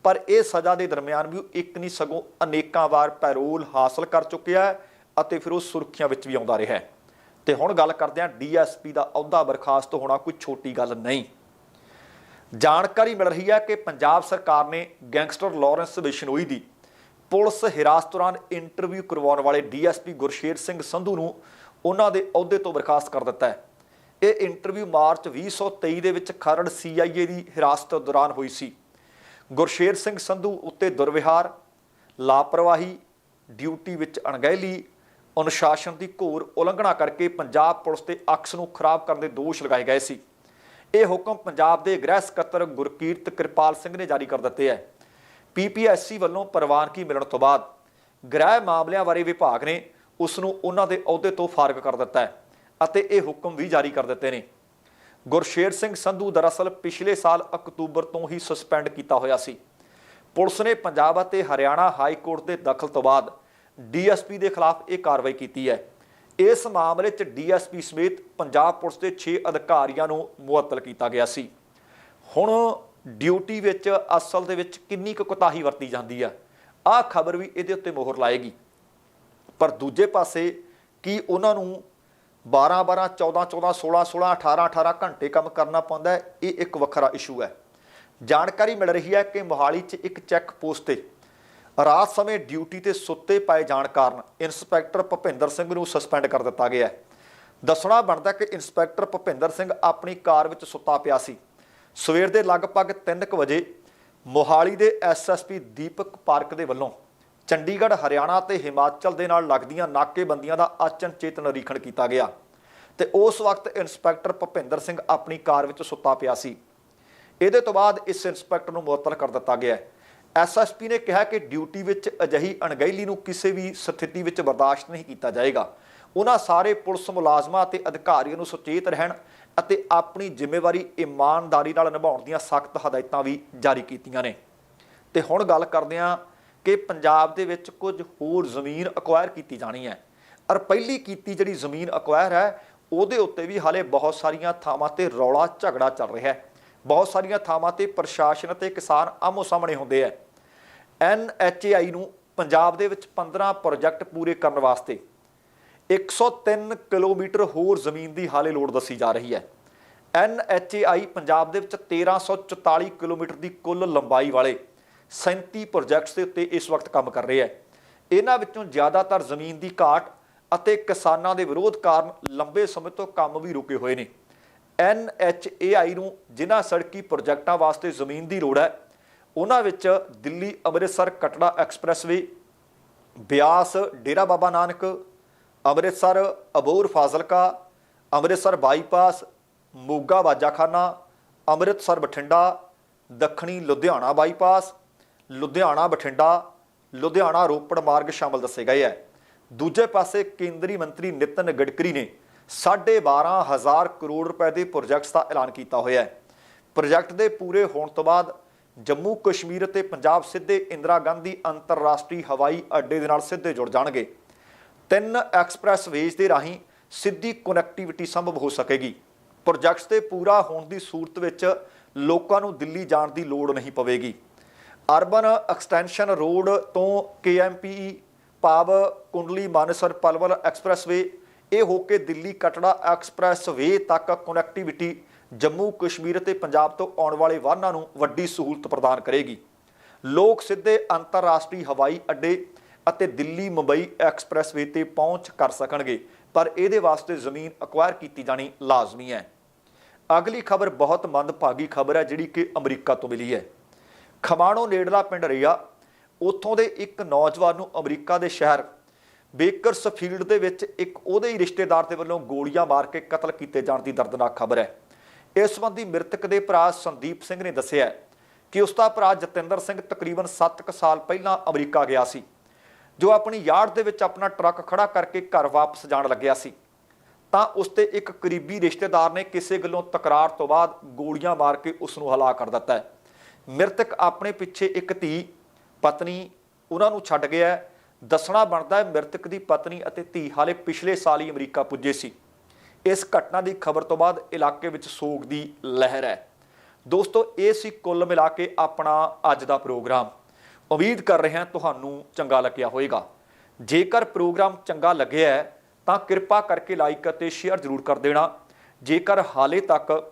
ਪਰ ਇਹ ਸਜ਼ਾ ਦੇ ਦਰਮਿਆਨ ਵੀ ਇੱਕ ਨਹੀਂ ਸਗੋਂ ਅਨੇਕਾਂ ਵਾਰ ਪੈਰੋਲ ਹਾਸਲ ਕਰ ਚੁੱਕਿਆ ਹੈ ਅਤੇ ਫਿਰ ਉਹ ਸੁਰਖੀਆਂ ਵਿੱਚ ਵੀ ਆਉਂਦਾ ਰਿਹਾ ਹੈ। ਤੇ ਹੁਣ ਗੱਲ ਕਰਦੇ ਹਾਂ ਡੀਐਸਪੀ ਦਾ ਅਹੁਦਾ ਬਰਖਾਸਤ ਹੋਣਾ ਕੋਈ ਛੋਟੀ ਗੱਲ ਨਹੀਂ। ਜਾਣਕਾਰੀ ਮਿਲ ਰਹੀ ਹੈ ਕਿ ਪੰਜਾਬ ਸਰਕਾਰ ਨੇ ਗੈਂਗਸਟਰ ਲਾਰੈਂਸ ਬਿਸ਼ਨੋਈ ਦੀ ਪੁਲਿਸ ਹਿਰਾਸਤ ਦੌਰਾਨ ਇੰਟਰਵਿਊ ਕਰਵਾਉਣ ਵਾਲੇ ਡੀਐਸਪੀ ਗੁਰਸ਼ੇਰ ਸਿੰਘ ਸੰਧੂ ਨੂੰ ਉਹਨਾਂ ਦੇ ਅਹੁਦੇ ਤੋਂ ਬਰਖਾਸਤ ਕਰ ਦਿੱਤਾ ਹੈ। ਇਹ ਇੰਟਰਵਿਊ ਮਾਰਚ 2023 ਦੇ ਵਿੱਚ ਖਰੜ ਸੀਆਈਏ ਦੀ ਹਿਰਾਸਤ ਦੌਰਾਨ ਹੋਈ ਸੀ। ਗੁਰਸ਼ੇਰ ਸਿੰਘ ਸੰਧੂ ਉੱਤੇ ਦੁਰਵਿਹਾਰ, ਲਾਪਰਵਾਹੀ, ਡਿਊਟੀ ਵਿੱਚ ਅਣਗਹਿਲੀ, ਅਨੁਸ਼ਾਸਨ ਦੀ ਘੋਰ ਉਲੰਘਣਾ ਕਰਕੇ ਪੰਜਾਬ ਪੁਲਿਸ ਤੇ ਅਕਸ ਨੂੰ ਖਰਾਬ ਕਰਨ ਦੇ ਦੋਸ਼ ਲਗਾਏ ਗਏ ਸੀ। ਇਹ ਹੁਕਮ ਪੰਜਾਬ ਦੇ ਗ੍ਰਹਿ ਸਕੱਤਰ ਗੁਰਕੀਰਤ ਕਿਰਪਾਲ ਸਿੰਘ ਨੇ ਜਾਰੀ ਕਰ ਦਿੱਤੇ ਹੈ। ਪੀਪੀਐਸਸੀ ਵੱਲੋਂ ਪ੍ਰਵਾਨਗੀ ਮਿਲਣ ਤੋਂ ਬਾਅਦ ਗ੍ਰਹਿ ਮਾਮਲਿਆਂ ਬਾਰੇ ਵਿਭਾਗ ਨੇ ਉਸ ਨੂੰ ਉਹਨਾਂ ਦੇ ਅਹੁਦੇ ਤੋਂ ਫਾਰਗ ਕਰ ਦਿੱਤਾ ਹੈ। ਅਤੇ ਇਹ ਹੁਕਮ ਵੀ ਜਾਰੀ ਕਰ ਦਿੱਤੇ ਨੇ। ਗੁਰਸ਼ੇਰ ਸਿੰਘ ਸੰਧੂ ਦਰਅਸਲ ਪਿਛਲੇ ਸਾਲ ਅਕਤੂਬਰ ਤੋਂ ਹੀ ਸਸਪੈਂਡ ਕੀਤਾ ਹੋਇਆ ਸੀ। ਪੁਲਿਸ ਨੇ ਪੰਜਾਬ ਅਤੇ ਹਰਿਆਣਾ ਹਾਈ ਕੋਰਟ ਦੇ ਦਖਲ ਤੋਂ ਬਾਅਦ ਡੀਐਸਪੀ ਦੇ ਖਿਲਾਫ ਇਹ ਕਾਰਵਾਈ ਕੀਤੀ ਹੈ। ਇਸ ਮਾਮਲੇ 'ਚ ਡੀਐਸਪੀ ਸਮੇਤ ਪੰਜਾਬ ਪੁਲਿਸ ਦੇ 6 ਅਧਿਕਾਰੀਆਂ ਨੂੰ ਮੁਅੱਤਲ ਕੀਤਾ ਗਿਆ ਸੀ। ਹੁਣ ਡਿਊਟੀ ਵਿੱਚ, ਅਸਲ ਦੇ ਵਿੱਚ ਕਿੰਨੀ ਕੁ ਕੁਤਾਹੀ ਵਰਤੀ ਜਾਂਦੀ ਆ ਆਹ ਖਬਰ ਵੀ ਇਹਦੇ ਉੱਤੇ ਮੋਹਰ ਲਾਏਗੀ। ਪਰ ਦੂਜੇ ਪਾਸੇ, ਕੀ ਉਹਨਾਂ ਨੂੰ 12 12 14 14 16 16 18 18 ਘੰਟੇ ਕੰਮ ਕਰਨਾ ਪੈਂਦਾ ਹੈ। ਇਹ ਇੱਕ ਵੱਖਰਾ ਇਸ਼ੂ ਹੈ। ਜਾਣਕਾਰੀ ਮਿਲ ਰਹੀ ਹੈ ਕਿ ਮੋਹਾਲੀ 'ਚ ਇੱਕ ਚੈੱਕ ਪੋਸਟ ਤੇ ਰਾਤ ਸਮੇਂ ਡਿਊਟੀ ਤੇ ਸੁੱਤੇ ਪਏ ਜਾਣ ਕਾਰਨ ਇੰਸਪੈਕਟਰ ਭੁਪਿੰਦਰ ਸਿੰਘ ਨੂੰ ਸਸਪੈਂਡ ਕਰ ਦਿੱਤਾ ਗਿਆ ਹੈ। ਦੱਸਣਾ ਬਣਦਾ ਕਿ ਇੰਸਪੈਕਟਰ ਭੁਪਿੰਦਰ ਸਿੰਘ ਆਪਣੀ ਕਾਰ ਵਿੱਚ ਸੁੱਤਾ ਪਿਆ ਸੀ। ਸਵੇਰ ਦੇ ਲਗਭਗ 3:00 ਵਜੇ ਮੋਹਾਲੀ ਦੇ ਐਸਐਸਪੀ ਦੀਪਕ ਪਾਰਕ ਦੇ ਵੱਲੋਂ ਚੰਡੀਗੜ੍ਹ, ਹਰਿਆਣਾ ਤੇ ਹਿਮਾਚਲ ਦੇ ਨਾਲ ਲੱਗਦੀਆਂ ਨਾਕੇਬੰਦੀਆਂ ਦਾ ਅਚਨਚੇਤ ਨਿਰੀਖਣ ਕੀਤਾ ਗਿਆ। ਤੇ ਉਸ ਵਕਤ ਇੰਸਪੈਕਟਰ ਭੁਪਿੰਦਰ ਸਿੰਘ ਆਪਣੀ ਕਾਰ ਵਿੱਚ ਸੁੱਤਾ ਪਿਆ ਸੀ। ਇਹਦੇ ਤੋਂ ਬਾਅਦ ਇਸ ਇੰਸਪੈਕਟਰ ਨੂੰ ਮੁਅੱਤਲ ਕਰ ਦਿੱਤਾ ਗਿਆ ਹੈ। ਐਸਐਸਪੀ ਨੇ ਕਿਹਾ ਕਿ ਡਿਊਟੀ ਵਿੱਚ ਅਜਿਹੀ ਅਣਗਹਿਲੀ ਨੂੰ ਕਿਸੇ ਵੀ ਸਥਿਤੀ ਵਿੱਚ ਬਰਦਾਸ਼ਤ ਨਹੀਂ ਕੀਤਾ ਜਾਏਗਾ। ਉਹਨਾਂ ਸਾਰੇ ਪੁਲਿਸ ਮੁਲਾਜ਼ਮਾਂ ਅਤੇ ਅਧਿਕਾਰੀਆਂ ਨੂੰ ਸੁਚੇਤ ਰਹਿਣ ਅਤੇ ਆਪਣੀ ਜ਼ਿੰਮੇਵਾਰੀ ਇਮਾਨਦਾਰੀ ਨਾਲ ਨਿਭਾਉਣ ਦੀਆਂ ਸਖਤ ਹਦਾਇਤਾਂ ਵੀ ਜਾਰੀ ਕੀਤੀਆਂ ਨੇ। ਤੇ ਹੁਣ ਗੱਲ ਕਰਦੇ ਹਾਂ ਕਿ ਪੰਜਾਬ ਦੇ ਵਿੱਚ ਕੁਝ ਹੋਰ ਜ਼ਮੀਨ ਅਕਵਾਇਰ ਕੀਤੀ ਜਾਣੀ ਹੈ। ਔਰ ਪਹਿਲੀ ਕੀਤੀ ਜਿਹੜੀ ਜ਼ਮੀਨ ਅਕਵਾਇਰ ਹੈ, ਉਹਦੇ ਉੱਤੇ ਵੀ ਹਾਲੇ ਬਹੁਤ ਸਾਰੀਆਂ ਥਾਵਾਂ ਤੇ ਰੌਲਾ ਝਗੜਾ ਚੱਲ ਰਿਹਾ ਹੈ। ਬਹੁਤ ਸਾਰੀਆਂ ਥਾਵਾਂ ਤੇ ਪ੍ਰਸ਼ਾਸਨ ਅਤੇ ਕਿਸਾਨ ਆਮੋ ਸਾਹਮਣੇ ਹੁੰਦੇ ਆ ਆਈ ਨੂੰ ਪੰਜਾਬ ਦੇ ਵਿੱਚ 15 ਪ੍ਰੋਜੈਕਟ ਪੂਰੇ ਕਰਨ ਵਾਸਤੇ 103 ਕਿਲੋਮੀਟਰ ਹੋਰ ਜ਼ਮੀਨ ਦੀ ਹਾਲੇ ਲੋੜ ਦੱਸੀ ਜਾ ਰਹੀ ਹੈ। ਐਨਐਚਏਆਈ ਪੰਜਾਬ ਦੇ ਵਿੱਚ 1344 ਕਿਲੋਮੀਟਰ ਦੀ ਕੁੱਲ ਲੰਬਾਈ ਵਾਲੇ 37 ਪ੍ਰੋਜੈਕਟਸ ਦੇ ਉੱਤੇ ਇਸ ਵਕਤ ਕੰਮ ਕਰ ਰਿਹਾ ਹੈ। ਇਹਨਾਂ ਵਿੱਚੋਂ ਜ਼ਿਆਦਾਤਰ ਜ਼ਮੀਨ ਦੀ ਘਾਟ ਅਤੇ ਕਿਸਾਨਾਂ ਦੇ ਵਿਰੋਧ ਕਾਰਨ ਲੰਬੇ ਸਮੇਂ ਤੋਂ ਕੰਮ ਵੀ ਰੁਕੇ ਹੋਏ ਨੇ। ਐਨਐਚਏਆਈ ਨੂੰ ਜਿਨ੍ਹਾਂ ਸੜਕੀ ਪ੍ਰੋਜੈਕਟਾਂ ਵਾਸਤੇ ਜ਼ਮੀਨ ਦੀ ਲੋੜ ਹੈ, ਉਹਨਾਂ ਵਿੱਚ ਦਿੱਲੀ ਅੰਮ੍ਰਿਤਸਰ ਕਟੜਾ ਐਕਸਪ੍ਰੈਸਵੇ, ਬਿਆਸ ਡੇਰਾ ਬਾਬਾ ਨਾਨਕ, ਅੰਮ੍ਰਿਤਸਰ ਅਬੋਰ ਫਾਜ਼ਿਲਕਾ, ਅੰਮ੍ਰਿਤਸਰ ਬਾਈਪਾਸ, ਮੋਗਾ ਬਾਜਾਖਾਨਾ ਅੰਮ੍ਰਿਤਸਰ ਬਠਿੰਡਾ, ਦੱਖਣੀ ਲੁਧਿਆਣਾ ਬਾਈਪਾਸ ਲੁਧਿਆਣਾ ਬਠਿੰਡਾ, ਲੁਧਿਆਣਾ ਰੋਪੜ ਮਾਰਗ ਸ਼ਾਮਲ ਦੱਸੇ ਗਏ ਹੈ। ਦੂਜੇ ਪਾਸੇ ਕੇਂਦਰੀ ਮੰਤਰੀ ਨਿਤਨ ਗਡਕਰੀ ਨੇ 12500 ਕਰੋੜ ਰੁਪਏ ਦੇ ਪ੍ਰੋਜੈਕਟਸ ਦਾ ਐਲਾਨ ਕੀਤਾ ਹੋਇਆ ਹੈ। ਪ੍ਰੋਜੈਕਟ ਦੇ ਪੂਰੇ ਹੋਣ ਤੋਂ ਬਾਅਦ ਜੰਮੂ ਕਸ਼ਮੀਰ ਅਤੇ ਪੰਜਾਬ ਸਿੱਧੇ ਇੰਦਰਾ ਗਾਂਧੀ ਅੰਤਰਰਾਸ਼ਟਰੀ ਹਵਾਈ ਅੱਡੇ ਦੇ ਨਾਲ ਸਿੱਧੇ ਜੁੜ ਜਾਣਗੇ। ਤਿੰਨ ਐਕਸਪ੍ਰੈਸ ਵੇਜ਼ ਦੇ ਰਾਹੀਂ ਸਿੱਧੀ ਕਨੈਕਟੀਵਿਟੀ ਸੰਭਵ ਹੋ ਸਕੇਗੀ। ਪ੍ਰੋਜੈਕਟਸ ਦੇ ਪੂਰਾ ਹੋਣ ਦੀ ਸੂਰਤ ਵਿੱਚ ਲੋਕਾਂ ਨੂੰ ਦਿੱਲੀ ਜਾਣ ਦੀ ਲੋੜ ਨਹੀਂ ਪਵੇਗੀ। ਅਰਬਨ ਐਕਸਟੈਂਸ਼ਨ ਰੋਡ ਤੋਂ ਕੇਐਮਪੀ ਪਾਵ ਕੁੰਡਲੀ ਮਾਨਸਰ ਪਲਵਲ ਐਕਸਪ੍ਰੈਸਵੇ, ਇਹ ਹੋ ਕੇ ਦਿੱਲੀ ਕਟੜਾ ਐਕਸਪ੍ਰੈਸਵੇ ਤੱਕ ਕਨੈਕਟੀਵਿਟੀ ਜੰਮੂ ਕਸ਼ਮੀਰ ਅਤੇ ਪੰਜਾਬ ਤੋਂ ਆਉਣ ਵਾਲੇ ਵਾਹਨਾਂ ਨੂੰ ਵੱਡੀ ਸਹੂਲਤ ਪ੍ਰਦਾਨ ਕਰੇਗੀ। ਲੋਕ ਸਿੱਧੇ ਅੰਤਰਰਾਸ਼ਟਰੀ ਹਵਾਈ ਅੱਡੇ ਅਤੇ ਦਿੱਲੀ ਮੁੰਬਈ ਐਕਸਪ੍ਰੈਸਵੇ ਤੇ ਪਹੁੰਚ ਕਰ ਸਕਣਗੇ, ਪਰ ਇਹਦੇ ਵਾਸਤੇ ਜ਼ਮੀਨ ਅਕਵਾਇਰ ਕੀਤੀ ਜਾਣੀ ਲਾਜ਼ਮੀ ਹੈ। ਅਗਲੀ ਖਬਰ ਬਹੁਤ ਮੰਦਭਾਗੀ ਖਬਰ ਹੈ, ਜਿਹੜੀ ਕਿ ਅਮਰੀਕਾ ਤੋਂ ਮਿਲੀ ਹੈ। ਖਮਾਣੋ ਨੇੜਲਾ ਪਿੰਡ ਰਿਆ ਉੱਥੋਂ ਦੇ ਇੱਕ ਨੌਜਵਾਨ ਨੂੰ ਅਮਰੀਕਾ ਦੇ ਸ਼ਹਿਰ ਬੇਕਰਸਫੀਲਡ ਦੇ ਵਿੱਚ ਇੱਕ ਉਹਦੇ ਹੀ ਰਿਸ਼ਤੇਦਾਰ ਦੇ ਵੱਲੋਂ ਗੋਲੀਆਂ ਮਾਰ ਕੇ ਕਤਲ ਕੀਤੇ ਜਾਣ ਦੀ ਦਰਦਨਾਕ ਖਬਰ ਹੈ। ਇਸ ਸੰਬੰਧੀ ਮ੍ਰਿਤਕ ਦੇ ਭਰਾ ਸੰਦੀਪ ਸਿੰਘ ਨੇ ਦੱਸਿਆ ਕਿ ਉਸ ਦਾ ਭਰਾ ਜਤਿੰਦਰ ਸਿੰਘ ਤਕਰੀਬਨ 7 ਸਾਲ ਪਹਿਲਾਂ ਅਮਰੀਕਾ ਗਿਆ ਸੀ, ਜੋ ਆਪਣੀ ਯਾਰਡ ਦੇ ਵਿੱਚ ਆਪਣਾ ਟਰੱਕ ਖੜਾ ਕਰਕੇ ਘਰ ਵਾਪਸ ਜਾਣ ਲੱਗਿਆ ਸੀ। ਤਾਂ ਉਸ ਤੇ ਇੱਕ ਕਰੀਬੀ ਰਿਸ਼ਤੇਦਾਰ ਨੇ ਕਿਸੇ ਗੱਲੋਂ ਤਕਰਾਰ ਤੋਂ ਬਾਅਦ ਗੋਲੀਆਂ ਮਾਰ ਕੇ ਉਸ ਨੂੰ ਹਲਾ ਕਰ ਦਿੱਤਾ ਹੈ। ਮ੍ਰਿਤਕ ਆਪਣੇ ਪਿੱਛੇ ਇੱਕ ਧੀ, ਪਤਨੀ ਉਹਨਾਂ ਨੂੰ ਛੱਡ ਗਿਆ। ਦੱਸਣਾ ਬਣਦਾ ਹੈ ਮ੍ਰਿਤਕ ਦੀ ਪਤਨੀ ਅਤੇ ਧੀ ਹਾਲੇ ਪਿਛਲੇ ਸਾਲ ਹੀ ਅਮਰੀਕਾ ਪੁੱਜੇ ਸੀ। ਇਸ ਘਟਨਾ ਦੀ ਖਬਰ ਤੋਂ ਬਾਅਦ ਇਲਾਕੇ ਵਿੱਚ ਸੋਗ ਦੀ ਲਹਿਰ ਹੈ। ਦੋਸਤੋ, ਇਹ ਸੀ ਕੁੱਲ ਮਿਲਾ ਕੇ ਆਪਣਾ ਅੱਜ ਦਾ ਪ੍ਰੋਗਰਾਮ। ਉਮੀਦ ਕਰ ਰਹੇ ਹਾਂ ਤੁਹਾਨੂੰ ਚੰਗਾ ਲੱਗਿਆ ਹੋਵੇਗਾ। ਜੇਕਰ ਪ੍ਰੋਗਰਾਮ ਚੰਗਾ ਲੱਗਿਆ ਤਾਂ ਕਿਰਪਾ ਕਰਕੇ ਲਾਈਕ ਅਤੇ ਸ਼ੇਅਰ ਜ਼ਰੂਰ ਕਰ ਦੇਣਾ। ਜੇਕਰ ਹਾਲੇ ਤੱਕ